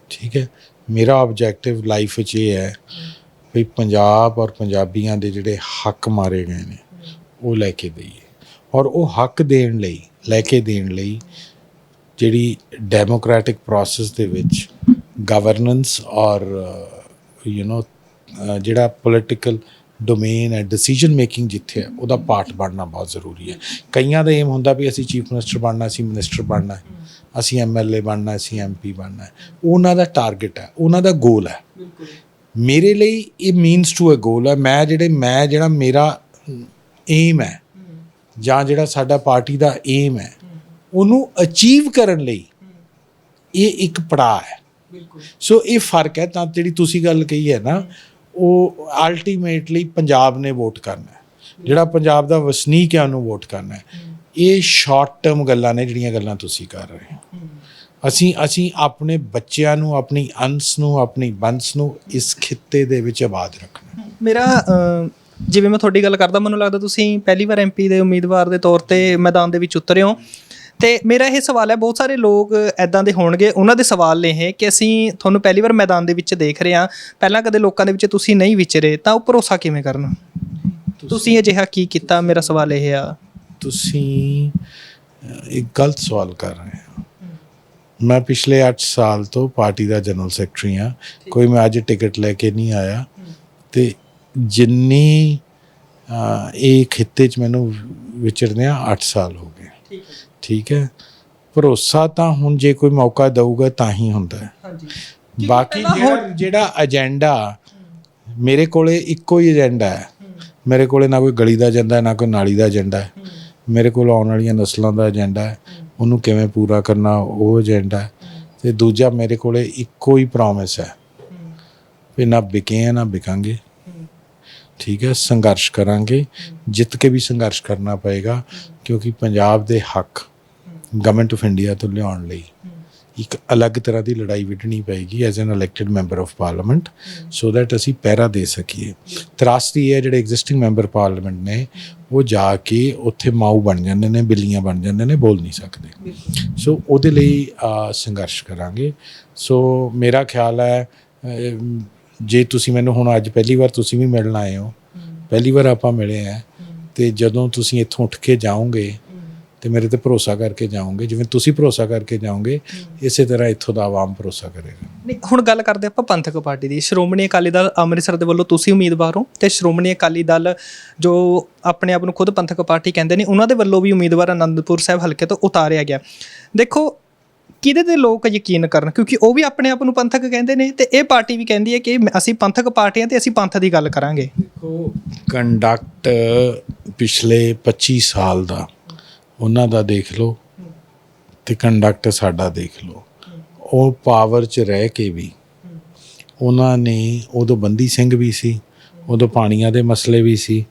ਠੀਕ ਹੈ? ਮੇਰਾ ਆਬਜੈਕਟਿਵ ਲਾਈਫ ਵਿੱਚ ਇਹ ਹੈ ਵੀ ਪੰਜਾਬ ਔਰ ਪੰਜਾਬੀਆਂ ਦੇ ਜਿਹੜੇ ਹੱਕ ਮਾਰੇ ਗਏ ਨੇ ਉਹ ਲੈ ਕੇ ਦਈਏ। ਔਰ ਉਹ ਹੱਕ ਦੇਣ ਲਈ ਲੈ ਕੇ ਦੇਣ ਲਈ ਜਿਹੜੀ ਡੈਮੋਕ੍ਰੈਟਿਕ ਪ੍ਰੋਸੈਸ ਦੇ ਵਿੱਚ ਗਵਰਨੈਂਸ ਔਰ ਯੂ نو ਜਿਹੜਾ ਪੋਲਿਟੀਕਲ ਡੋਮੇਨ ਹੈ ਡਿਸੀਜਨ ਮੇਕਿੰਗ ਜਿੱਥੇ ਹੈ ਉਹਦਾ ਪਾਰਟ ਬਣਨਾ ਬਹੁਤ ਜ਼ਰੂਰੀ ਹੈ। ਕਈਆਂ ਦਾ ਏਮ ਹੁੰਦਾ ਵੀ ਅਸੀਂ ਚੀਫ ਮਿਨਿਸਟਰ ਬਣਨਾ ਅਸੀਂ ਮਿਨਿਸਟਰ ਬਣਨਾ ਹੈ, ਅਸੀਂ ਐਮਐਲਏ ਬਣਨਾ ਅਸੀਂ ਐਮਪੀ ਬਣਨਾ ਹੈ। ਉਹਨਾਂ ਦਾ ਟਾਰਗੇਟ ਹੈ ਉਹਨਾਂ ਦਾ ਗੋਲ ਹੈ। ਮੇਰੇ ਲਈ ਇਹ ਮੀਨਸ ਟੂ ਅ ਗੋਲ ਹੈ ਮੈਂ ਜਿਹੜੇ ਮੈਂ ਜਿਹੜਾ ਮੇਰਾ ਏਮ ਹੈ ਜਾਂ ਜਿਹੜਾ ਸਾਡਾ ਪਾਰਟੀ ਦਾ ਏਮ ਹੈ ਉਹਨੂੰ ਅਚੀਵ ਕਰਨ ਲਈ ਇਹ ਇੱਕ ਪੜਾਅ ਹੈ। ਬਿਲਕੁਲ। ਸੋ ਇਹ ਫ਼ਰਕ ਹੈ। ਤਾਂ ਜਿਹੜੀ ਤੁਸੀਂ ਗੱਲ ਕਹੀ ਹੈ ਨਾ ਉਹ ਅਲਟੀਮੇਟਲੀ ਪੰਜਾਬ ਨੇ ਵੋਟ ਕਰਨਾ ਹੈ। ਜਿਹੜਾ ਪੰਜਾਬ ਦਾ ਵਸਨੀਕ ਹੈ ਉਹਨੂੰ ਵੋਟ ਕਰਨਾ ਹੈ। ਇਹ ਸ਼ਾਰਟ ਟਰਮ ਗੱਲਾਂ ਨੇ ਜਿਹੜੀਆਂ ਗੱਲਾਂ ਤੁਸੀਂ ਕਰ ਰਹੇ ਹੋ। ਅਸੀਂ ਅਸੀਂ ਆਪਣੇ ਬੱਚਿਆਂ ਨੂੰ ਆਪਣੀ ਅੰਸ ਨੂੰ ਆਪਣੀ ਬੰਸ ਨੂੰ ਇਸ ਖਿੱਤੇ ਦੇ ਵਿੱਚ ਆਬਾਦ ਰੱਖਣਾ। ਮੇਰਾ ਜਿਵੇਂ ਮੈਂ ਤੁਹਾਡੀ ਗੱਲ ਕਰਦਾ ਮੈਨੂੰ ਲੱਗਦਾ ਤੁਸੀਂ ਪਹਿਲੀ ਵਾਰ ਐਮਪੀ ਦੇ ਉਮੀਦਵਾਰ ਦੇ ਤੌਰ ਤੇ ਮੈਦਾਨ ਦੇ ਵਿੱਚ ਉਤਰੇ ਹੋ। ਤੇ ਮੇਰਾ ਇਹ ਸਵਾਲ ਹੈ ਬਹੁਤ ਸਾਰੇ ਲੋਕ ਐਦਾਂ ਦੇ ਹੋਣਗੇ ਉਹਨਾਂ ਦੇ ਸਵਾਲ ਨੇ ਇਹ ਕਿ ਅਸੀਂ ਤੁਹਾਨੂੰ ਪਹਿਲੀ ਵਾਰ ਮੈਦਾਨ ਦੇ ਵਿੱਚ ਦੇਖ ਰਹੇ ਹਾਂ। ਪਹਿਲਾਂ ਕਦੇ ਲੋਕਾਂ ਦੇ ਵਿੱਚ ਤੁਸੀਂ ਨਹੀਂ ਵਿਚਰੇ ਤਾਂ ਉਹ ਭਰੋਸਾ ਕਿਵੇਂ ਕਰਨਾ? ਤੁਸੀਂ ਅਜਿਹਾ ਕੀ ਕੀਤਾ? ਮੇਰਾ ਸਵਾਲ ਇਹ ਆ। ਤੁਸੀਂ ਇੱਕ ਗਲਤ ਸਵਾਲ ਕਰ ਰਹੇ ਹੋ। ਮੈਂ ਪਿਛਲੇ 8 ਸਾਲ ਤੋਂ ਪਾਰਟੀ ਦਾ ਜਨਰਲ ਸੈਕਟਰੀ ਹਾਂ। ਕੋਈ ਮੈਂ ਅੱਜ ਟਿਕਟ ਲੈ ਕੇ ਨਹੀਂ ਆਇਆ। ਤੇ ਜਿੰਨੀ ਇਹ ਖਿੱਤੇ 'ਚ ਮੈਨੂੰ ਵਿਚਰਦਿਆਂ 8 ਸਾਲ ਹੋ ਗਏ। ਠੀਕ ਹੈ। ਭਰੋਸਾ ਤਾਂ ਹੁਣ ਜੇ ਕੋਈ ਮੌਕਾ ਦਊਗਾ ਤਾਂ ਹੀ ਹੁੰਦਾ ਹੈ। ਹਾਂਜੀ। ਬਾਕੀ ਜਿਹੜਾ ਏਜੰਡਾ ਮੇਰੇ ਕੋਲੇ ਇੱਕੋ ਹੀ ਏਜੰਡਾ ਹੈ। ਮੇਰੇ ਕੋਲੇ ਨਾ ਕੋਈ ਗਲੀ ਦਾ ਏਜੰਡਾ ਨਾ ਕੋਈ ਨਾਲੀ ਦਾ ਏਜੰਡਾ ਹੈ। ਮੇਰੇ ਕੋਲ ਆਉਣ ਵਾਲੀਆਂ ਨਸਲਾਂ ਦਾ ਏਜੰਡਾ ਹੈ। ਉਹਨੂੰ ਕਿਵੇਂ ਪੂਰਾ ਕਰਨਾ, ਉਹ ਏਜੰਡਾ ਹੈ। ਤੇ ਦੂਜਾ ਮੇਰੇ ਕੋਲੇ ਇੱਕੋ ਹੀ ਪ੍ਰੋਮਿਸ ਹੈ ਵੀ ਨਾ ਵਿਕੇ ਆ ਨਾ ਵਿਕਾਂਗੇ। ਠੀਕ ਹੈ, ਸੰਘਰਸ਼ ਕਰਾਂਗੇ। ਜਿੱਤ ਕੇ ਵੀ ਸੰਘਰਸ਼ ਕਰਨਾ ਪਏਗਾ, ਕਿਉਂਕਿ ਪੰਜਾਬ ਦੇ ਹੱਕ ਗਵਰਨਮੈਂਟ ਆਫ ਇੰਡੀਆ ਤੋਂ ਲਿਆਉਣ ਲਈ। ਇੱਕ ਅਲੱਗ ਤਰ੍ਹਾਂ ਦੀ ਲੜਾਈ ਵਿੱਢਣੀ ਪਏਗੀ as an elected member of parliament so that ਅਸੀਂ ਪਹਿਰਾ ਦੇ ਸਕੀਏ। ਤਰਾਸਦੀ ਹੈ, ਜਿਹੜੇ ਐਗਜ਼ਿਸਟਿੰਗ ਮੈਂਬਰ ਪਾਰਲੀਮੈਂਟ ਨੇ, ਉਹ ਜਾ ਕੇ ਉੱਥੇ ਮਾਊ ਬਣ ਜਾਂਦੇ ਨੇ, ਬਿੱਲੀਆਂ ਬਣ ਜਾਂਦੇ ਨੇ, ਬੋਲ ਨਹੀਂ ਸਕਦੇ। ਸੋ ਉਹਦੇ ਲਈ ਸੰਘਰਸ਼ ਕਰਾਂਗੇ। ਸੋ ਮੇਰਾ ਖਿਆਲ ਹੈ ਜੇ ਤੁਸੀਂ ਮੈਨੂੰ ਹੁਣ ਅੱਜ ਪਹਿਲੀ ਵਾਰ ਤੁਸੀਂ ਵੀ ਮਿਲਣ ਆਏ ਹੋ, ਪਹਿਲੀ ਵਾਰ ਆਪਾਂ ਮਿਲੇ ਆ, ਤੇ ਜਦੋਂ ਤੁਸੀਂ ਇੱਥੋਂ ਉੱਠ ਕੇ ਜਾਓਗੇ ਤੇ ਮੇਰੇ ਤੇ ਭਰੋਸਾ ਕਰਕੇ ਜਾਓਗੇ ਜਿਵੇਂ ਤੁਸੀਂ ਭਰੋਸਾ ਕਰਕੇ ਜਾਓਗੇ ਇਸੇ ਤਰ੍ਹਾਂ ਇੱਥੋਂ ਦਾ ਆਵਾਮ ਭਰੋਸਾ ਕਰੇਗਾ। ਨਹੀਂ ਹੁਣ ਗੱਲ ਕਰਦੇ ਆਪਾਂ ਪੰਥਕ ਪਾਰਟੀ ਦੀ। ਸ਼੍ਰੋਮਣੀ ਅਕਾਲੀ ਦਲ ਅੰਮ੍ਰਿਤਸਰ ਦੇ ਵੱਲੋਂ ਤੁਸੀਂ ਉਮੀਦਵਾਰ ਹੋ ਤੇ ਸ਼੍ਰੋਮਣੀ ਅਕਾਲੀ ਦਲ ਜੋ ਆਪਣੇ ਆਪ ਨੂੰ ਖੁਦ ਪੰਥਕ ਪਾਰਟੀ ਕਹਿੰਦੇ ਨੇ ਉਹਨਾਂ ਦੇ ਵੱਲੋਂ ਵੀ ਉਮੀਦਵਾਰ ਆਨੰਦਪੁਰ ਸਾਹਿਬ ਹਲਕੇ ਤੋਂ ਉਤਾਰਿਆ ਗਿਆ। ਦੇਖੋ ਕਿਹਦੇ ਤੇ ਲੋਕ ਯਕੀਨ ਕਰਨ? ਕਿਉਂਕਿ ਉਹ ਵੀ ਆਪਣੇ ਆਪ ਨੂੰ ਪੰਥਕ ਕਹਿੰਦੇ ਨੇ ਤੇ ਇਹ ਪਾਰਟੀ ਵੀ ਕਹਿੰਦੀ ਹੈ ਕਿ ਅਸੀਂ ਪੰਥਕ ਪਾਰਟੀਆਂ ਤੇ ਅਸੀਂ ਪੰਥ ਦੀ ਗੱਲ ਕਰਾਂਗੇ। ਦੇਖੋ ਕੰਡਕਟ ਪਿਛਲੇ 25 ਸਾਲ ਦਾ ਉਹਨਾਂ ਦਾ ਦੇਖ ਲਓ ਤੇ ਕੰਡਕਟ ਸਾਡਾ ਦੇਖ ਲਓ। ਉਹ ਪਾਵਰ 'ਚ ਰਹਿ ਕੇ ਵੀ ਉਹਨਾਂ ਨੇ, ਉਦੋਂ ਬੰਦੀ ਸਿੰਘ ਵੀ ਸੀ, ਉਦੋਂ ਪਾਣੀਆਂ ਦੇ ਮਸਲੇ ਵੀ ਸੀ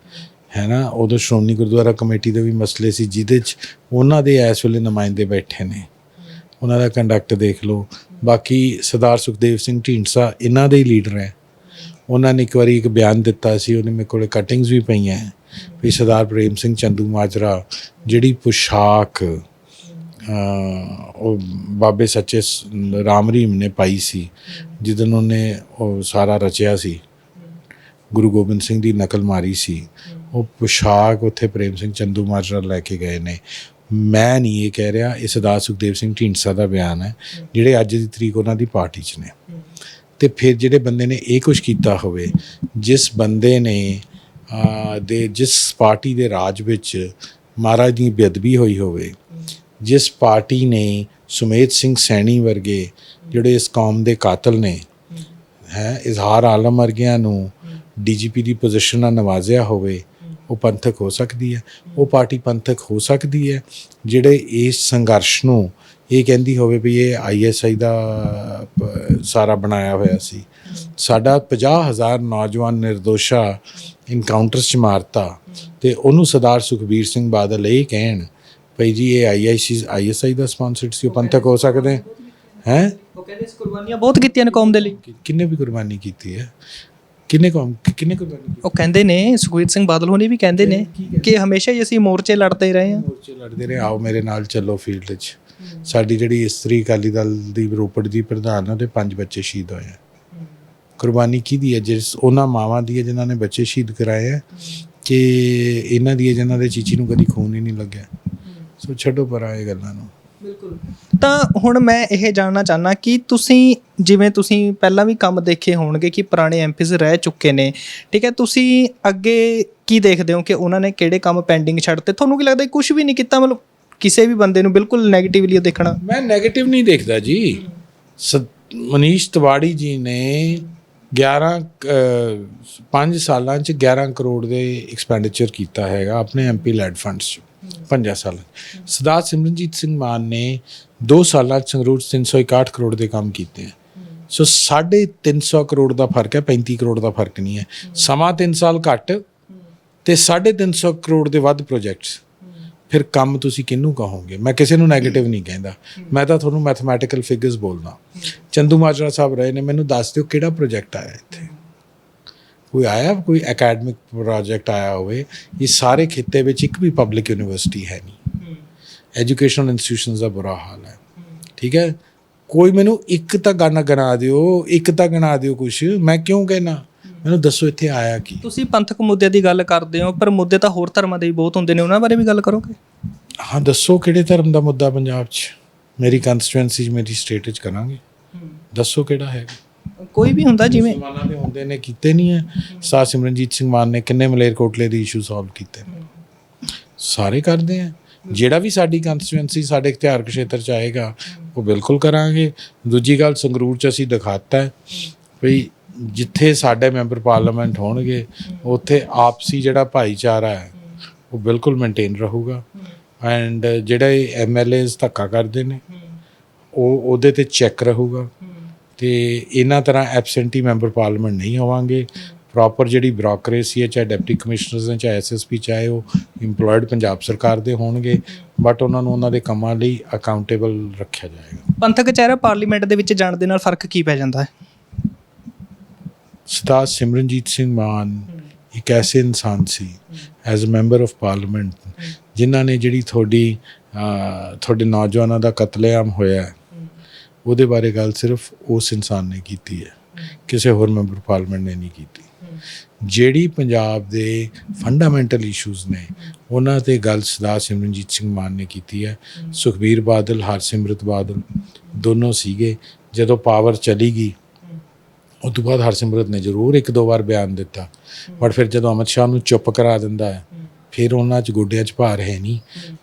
ਹੈ ਨਾ ਉਦੋਂ ਸ਼੍ਰੋਮਣੀ ਗੁਰਦੁਆਰਾ ਕਮੇਟੀ ਦੇ ਵੀ ਮਸਲੇ ਸੀ, ਜਿਹਦੇ 'ਚ ਉਹਨਾਂ ਦੇ ਇਸ ਵੇਲੇ ਨੁਮਾਇੰਦੇ ਬੈਠੇ ਨੇ। ਉਹਨਾਂ ਦਾ ਕੰਡਕਟ ਦੇਖ ਲਓ। ਬਾਕੀ ਸਰਦਾਰ ਸੁਖਦੇਵ ਸਿੰਘ ਢੀਂਡਸਾ ਇਹਨਾਂ ਦੇ ਹੀ ਲੀਡਰ ਹੈ। ਉਹਨਾਂ ਨੇ ਇੱਕ ਵਾਰੀ ਇੱਕ ਬਿਆਨ ਦਿੱਤਾ ਸੀ, ਉਹਨੇ ਮੇਰੇ ਕੋਲੇ ਕਟਿੰਗਸ ਵੀ ਪਈਆਂ। ਹੈ ਵੀ ਸਰਦਾਰ ਪ੍ਰੇਮ ਸਿੰਘ ਚੰਦੂ ਮਾਜਰਾ, ਜਿਹੜੀ ਪੁਸ਼ਾਕ ਉਹ ਬਾਬੇ ਸੱਚੇ ਸ- ਰਾਮ ਰਹੀਮ ਨੇ ਪਾਈ ਸੀ ਜਿੱਦਨ ਉਹਨੇ ਉਹ ਸਾਰਾ ਰਚਿਆ ਸੀ, ਗੁਰੂ ਗੋਬਿੰਦ ਸਿੰਘ ਦੀ ਨਕਲ ਮਾਰੀ ਸੀ, ਉਹ ਪੁਸ਼ਾਕ ਉੱਥੇ ਪ੍ਰੇਮ ਸਿੰਘ ਚੰਦੂ ਮਾਜਰਾ ਲੈ ਕੇ ਗਏ ਨੇ। ਮੈਂ ਨਹੀਂ ਇਹ ਕਹਿ ਰਿਹਾ, ਇਹ ਸਰਦਾਰ ਸੁਖਦੇਵ ਸਿੰਘ ਢੀਂਡਸਾ ਦਾ ਬਿਆਨ ਹੈ, ਜਿਹੜੇ ਅੱਜ ਦੀ ਤਰੀਕ ਉਹਨਾਂ ਦੀ ਪਾਰਟੀ 'ਚ ਨੇ। ਤੇ ਫਿਰ ਜਿਹੜੇ ਬੰਦੇ ਨੇ ਇਹ ਕੁਝ ਕੀਤਾ ਹੋਵੇ, ਜਿਸ ਬੰਦੇ ਨੇ ਦੇ ਜਿਸ ਪਾਰਟੀ ਦੇ ਰਾਜ ਵਿੱਚ ਮਹਾਰਾਜ ਦੀ ਬੇਅਦਬੀ ਹੋਈ ਹੋਵੇ, ਜਿਸ ਪਾਰਟੀ ਨੇ ਸੁਮੇਧ ਸਿੰਘ ਸੈਣੀ ਵਰਗੇ ਜਿਹੜੇ ਇਸ ਕੌਮ ਦੇ ਕਾਤਲ ਨੇ, ਹੈ, ਇਜ਼ਹਾਰ ਆਲਮ ਵਰਗਿਆਂ ਨੂੰ ਡੀਜੀਪੀ ਦੀ ਪੋਜੀਸ਼ਨ ਨਾਲ ਨਵਾਜ਼ਿਆ ਹੋਵੇ, ਉਹ ਪੰਥਕ ਹੋ ਸਕਦੀ ਹੈ, ਉਹ ਪਾਰਟੀ ਪੰਥਕ ਹੋ ਸਕਦੀ ਹੈ, ਜਿਹੜੇ ਇਸ ਸੰਘਰਸ਼ ਨੂੰ ਇਹ ਕਹਿੰਦੀ ਹੋਵੇ ਵੀ ਇਹ ਆਈਐਸਆਈ ਦਾ ਸਾਰਾ ਬਣਾਇਆ ਹੋਇਆ ਸੀ। ਸਾਡਾ 50000 ਨੌਜਵਾਨ ਨਿਰਦੋਸ਼ਾ ਇਨਕਾਊਂਟਰਸ ਚ ਮਾਰਤਾ ਤੇ ਉਹਨੂੰ ਸਰਦਾਰ ਸੁਖਬੀਰ ਸਿੰਘ ਬਾਦਲ ਇਹ ਕਹਿਣ ਭਈ ਜੀ ਇਹ ਆਈਆਈਸੀ ਆਈਐਸਆਈ ਦਾ ਸਪਾਂਸਰਡ ਸੀ ਉਹ ਪੰਥਕ ਹੋ ਸਕਦੇ ਹੈ? ਉਹ ਕਹਿੰਦੇ ਇਸ ਕੁਰਬਾਨੀਆਂ ਬਹੁਤ ਕੀਤੀਆਂ ਨੇ ਕੌਮ ਦੇ ਲਈ। ਕਿੰਨੇ ਵੀ ਕੁਰਬਾਨੀ ਕੀਤੀ ਹੈ? ਕਿੰਨੇ ਕੌਮ ਕਿੰਨੇ ਕੁਰਬਾਨੀ ਉਹ ਕਹਿੰਦੇ ਨੇ ਸੁਖਬੀਰ ਸਿੰਘ ਬਾਦਲ ਹੋਣੀ ਵੀ ਕਹਿੰਦੇ ਨੇ ਕਿ ਹਮੇਸ਼ਾ ਹੀ ਅਸੀਂ ਮੋਰਚੇ ਲੜਦੇ ਰਹੇ ਹਾਂ। ਮੋਰਚੇ ਲੜਦੇ ਰਹੇ ਆਓ ਮੇਰੇ ਨਾਲ ਚੱਲੋ ਫੀਲਡ 'ਚ। ਸਾਡੀ ਜਿਹੜੀ ਇਸਤਰੀ ਅਕਾਲੀ ਦਲ ਦੀ ਰੋਪੜ ਦੀ ਪ੍ਰਧਾਨ ਉਹਦੇ ਪੰਜ ਬੱਚੇ ਸ਼ਹੀਦ ਹੋਏ ਆ। ਕੁਰਬਾਨੀ ਕਿਹਦੀ ਹੈ? ਜਿਸ ਉਹਨਾਂ ਮਾਵਾਂ ਦੀ ਹੈ, ਜਿਨ੍ਹਾਂ ਨੇ ਬੱਚੇ ਸ਼ਹੀਦ ਕਰਾਏ ਆ ਕਿ ਇਹਨਾਂ ਦੀ ਜਿਨ੍ਹਾਂ ਦੇ ਚੀਚੀ ਨੂੰ ਕਦੀ ਖੂਨ ਹੀ ਨਹੀਂ ਲੱਗਿਆ? ਸੋ ਛੱਡੋ ਪਰਾਂ ਇਹ ਗੱਲਾਂ ਨੂੰ। ਬਿਲਕੁਲ। ਤਾਂ ਹੁਣ ਮੈਂ ਇਹ ਜਾਣਨਾ ਚਾਹਨਾ ਕਿ ਤੁਸੀਂ, ਜਿਵੇਂ ਤੁਸੀਂ ਪਹਿਲਾਂ ਵੀ ਕੰਮ ਦੇਖੇ ਹੋਣਗੇ ਕਿ ਪੁਰਾਣੇ ਐਮਪੀਜ਼ ਰਹਿ ਚੁੱਕੇ ਨੇ, ਠੀਕ ਹੈ, ਤੁਸੀਂ ਅੱਗੇ ਕੀ ਦੇਖਦੇ ਹੋ ਕਿ ਉਹਨਾਂ ਨੇ ਕਿਹੜੇ ਕੰਮ ਪੈਂਡਿੰਗ ਛੱਡਤੇ? ਤੁਹਾਨੂੰ ਕੀ ਲੱਗਦਾ ਕੁਝ ਵੀ ਨਹੀਂ ਕੀਤਾ ਮਤਲਬ? ਕਿਸੇ ਵੀ ਬੰਦੇ ਨੂੰ ਬਿਲਕੁਲ ਨੈਗੇਟਿਵਲੀ ਦੇਖਣਾ। ਮੈਂ 네ਗੇਟਿਵ ਨਹੀਂ ਦੇਖਦਾ ਜੀ। ਸ- ਮਨੀਸ਼ ਤਿਵਾੜੀ ਜੀ ਨੇ 11 5 ਸਾਲਾਂ ਚ 11 ਕਰੋੜ ਦੇ ਐਕਸਪੈਂਡੀਚਰ ਕੀਤਾ ਹੈਗਾ ਆਪਣੇ ਐਮਪੀ ਲੈਡ ਫੰਡਸ ਚ, ਪੰਜਾਂ ਸਾਲਾਂ 'ਚ। ਸਰਦਾਰ ਸਿਮਰਨਜੀਤ ਸਿੰਘ ਮਾਨ ਨੇ 2 ਸਾਲਾਂ 'ਚ ਸੰਗਰੂਰ 'ਚ 361 ਕਰੋੜ ਦੇ ਕੰਮ ਕੀਤੇ ਹੈ ਸੋ 350 ਕਰੋੜ ਦਾ ਫ਼ਰਕ ਹੈ 35 ਕਰੋੜ ਦਾ ਫ਼ਰਕ ਨਹੀਂ ਹੈ। ਸਮਾਂ 3 ਸਾਲ ਘੱਟ ਤੇ 350 ਕਰੋੜ ਦੇ ਵੱਧ ਪ੍ਰੋਜੈਕਟਸ ਫਿਰ ਕੰਮ ਤੁਸੀਂ ਕਿਹਨੂੰ ਕਹੋਗੇ? ਮੈਂ ਕਿਸੇ ਨੂੰ 네ਗੇਟਿਵ ਨਹੀਂ ਕਹਿੰਦਾ। ਮੈਂ ਤਾਂ ਤੁਹਾਨੂੰ ਮੈਥਮੈਟੀਕਲ ਫਿਗਰਸ ਬੋਲਦਾ। ਚੰਦੂ ਮਾਜਰਾ ਸਾਹਿਬ ਰਹੇ ਨੇ, ਮੈਨੂੰ ਦੱਸ ਦਿਓ ਕਿਹੜਾ ਪ੍ਰੋਜੈਕਟ ਆਇਆ ਇੱਥੇ? ਕੋਈ ਆਇਆ? ਕੋਈ ਅਕੈਡਮਿਕ ਪ੍ਰੋਜੈਕਟ ਆਇਆ ਹੋਵੇ, ਇਹ ਸਾਰੇ ਖਿੱਤੇ ਵਿੱਚ ਇੱਕ ਵੀ ਪਬਲਿਕ ਯੂਨੀਵਰਸਿਟੀ ਹੈ ਨਹੀਂ। ਐਜੂਕੇਸ਼ਨਲ ਇੰਸਟੀਟਿਊਸ਼ਨਸ ਦਾ ਬੁਰਾ ਹਾਲ ਹੈ। ਠੀਕ ਹੈ? ਕੋਈ ਮੈਨੂੰ ਇੱਕ ਤਾਂ ਗਾਣਾ ਗਣਾ ਦਿਓ, ਇੱਕ ਤਾਂ ਗਣਾ ਦਿਓ ਕੁਛ, ਮੈਂ ਕਿਉਂ ਕਹਿਣਾ? ਮੈਨੂੰ ਦੱਸੋ ਇੱਥੇ ਆਇਆ ਕੀ? ਤੁਸੀਂ ਪੰਥਕ ਮੁੱਦਿਆਂ ਦੀ ਗੱਲ ਕਰਦੇ ਹੋ ਪਰ ਮੁੱਦੇ ਤਾਂ ਹੋਰ ਧਰਮਾਂ ਦੇ ਵੀ ਬਹੁਤ ਹੁੰਦੇ ਨੇ ਉਹਨਾਂ ਬਾਰੇ ਵੀ ਗੱਲ ਕਰੋਗੇ? ਹਾਂ ਦੱਸੋ ਕਿਹੜੇ ਧਰਮ ਦਾ ਮੁੱਦਾ ਪੰਜਾਬ 'ਚ? ਮੇਰੀ ਕੰਸਟੀਟੂਐਂਸੀ 'ਚ ਮੇਰੀ ਸਟੇਟ 'ਚ ਕਰਾਂਗੇ। ਦੱਸੋ ਕਿਹੜਾ ਹੈ? ਕੋਈ ਵੀ ਹੁੰਦਾ ਜਿਵੇਂ ਮੁਸਲਮਾਨਾਂ ਦੇ ਹੁੰਦੇ ਨੇ ਕੀਤੇ ਨਹੀਂ ਹੈ। ਸਾ ਸਿਮਰਨਜੀਤ ਸਿੰਘ ਮਾਨ ਨੇ ਕਿੰਨੇ ਮਲੇਰਕੋਟਲੇ ਦੇ ਇਸ਼ੂ ਸੋਲਵ ਕੀਤੇ ਸਾਰੇ ਕਰਦੇ ਆ। ਜਿਹੜਾ ਵੀ ਸਾਡੀ ਕੰਸਟੀਟੂਐਂਸੀ ਸਾਡੇ ਇਖਤਿਆਰ ਖੇਤਰ ਚ ਆਏਗਾ ਉਹ ਬਿਲਕੁਲ ਕਰਾਂਗੇ। ਦੂਜੀ ਗੱਲ ਸੰਗਰੂਰ ਚ ਅਸੀਂ ਦਿਖਾਤਾ ਹੈ। ਵੀ ਜਿੱਥੇ ਸਾਡੇ ਮੈਂਬਰ ਪਾਰਲੀਮੈਂਟ ਹੋਣਗੇ, ਉੱਥੇ ਆਪਸੀ ਜਿਹੜਾ ਭਾਈਚਾਰਾ ਹੈ, ਉਹ ਬਿਲਕੁਲ ਮੇਨਟੇਨ ਰਹੂਗਾ। ਐਂਡ ਜਿਹੜੇ ਐਮਐਲਏਸ ਧੱਕਾ ਕਰਦੇ ਨੇ, ਉਹ ਉਹਦੇ ਤੇ ਚੈੱਕ ਰਹੂਗਾ। ਤੇ ਇਹਨਾਂ ਤਰ੍ਹਾਂ ਐਬਸੈਂਟੀ ਮੈਂਬਰ ਪਾਰਲੀਮੈਂਟ ਨਹੀਂ ਹੋਵਾਂਗੇ। ਪ੍ਰੋਪਰ ਜਿਹੜੀ ਬਿਊਰੋਕ੍ਰੇਸੀ ਹੈ, ਚਾਹੇ ਡਿਪਟੀ ਕਮਿਸ਼ਨਰਸ ਨੇ, ਚਾਹੇ ਐਸਐਸਪੀ ਚਾਹੇ ਉਹ EMPLOYED ਪੰਜਾਬ ਸਰਕਾਰ ਦੇ ਹੋਣਗੇ। ਬਟ ਉਹਨਾਂ ਨੂੰ ਉਹਨਾਂ ਦੇ ਕੰਮਾਂ ਲਈ ਅਕਾਊਂਟੇਬਲ ਰੱਖਿਆ ਜਾਏਗਾ। ਪੰਥਕ ਚਿਹਰਾ ਪਾਰਲੀਮੈਂਟ ਦੇ ਵਿੱਚ ਜਾਣ ਦੇ ਨਾਲ ਫ਼ਰਕ ਕੀ ਪੈ ਜਾਂਦਾ ਹੈ? ਸਰਦਾਰ ਸਿਮਰਨਜੀਤ ਸਿੰਘ ਮਾਨ ਇੱਕ ਐਸੇ ਇਨਸਾਨ ਸੀ as a member of parliament ਜਿਨ੍ਹਾਂ ਨੇ ਜਿਹੜੀ ਤੁਹਾਡੀ ਤੁਹਾਡੇ ਨੌਜਵਾਨਾਂ ਦਾ ਕਤਲੇਆਮ ਹੋਇਆ ਹੈ, ਉਹਦੇ ਬਾਰੇ ਗੱਲ ਸਿਰਫ ਉਸ ਇਨਸਾਨ ਨੇ ਕੀਤੀ ਹੈ ਕਿਸੇ ਹੋਰ ਮੈਂਬਰ ਪਾਰਲੀਮੈਂਟ ਨੇ ਨਹੀਂ ਕੀਤੀ। ਜਿਹੜੀ ਪੰਜਾਬ ਦੇ ਫੰਡਾਮੈਂਟਲ ਇਸ਼ੂਜ਼ ਨੇ ਉਹਨਾਂ ਤੇ ਗੱਲ ਸਰਦਾਰ ਸਿਮਰਨਜੀਤ ਸਿੰਘ ਮਾਨ ਨੇ ਕੀਤੀ ਹੈ ਸੁਖਬੀਰ ਬਾਦਲ ਹਰਸਿਮਰਤ ਬਾਦਲ ਦੋਨੋਂ ਸੀਗੇ ਜਦੋਂ ਪਾਵਰ ਚਲੀ ਗਈ ਉਸ ਤੋਂ ਬਾਅਦ ਹਰਸਿਮਰਤ ਨੇ ਜ਼ਰੂਰ ਇੱਕ ਦੋ ਵਾਰ ਬਿਆਨ ਦਿੱਤਾ। ਪਰ ਫਿਰ ਜਦੋਂ ਅਮਿਤ ਸ਼ਾਹ ਨੂੰ ਚੁੱਪ ਕਰਾ ਦਿੰਦਾ ਹੈ ਫਿਰ ਉਹਨਾਂ 'ਚ ਗੋਡਿਆਂ 'ਚ ਭਾਰ ਹੈ ਨਹੀਂ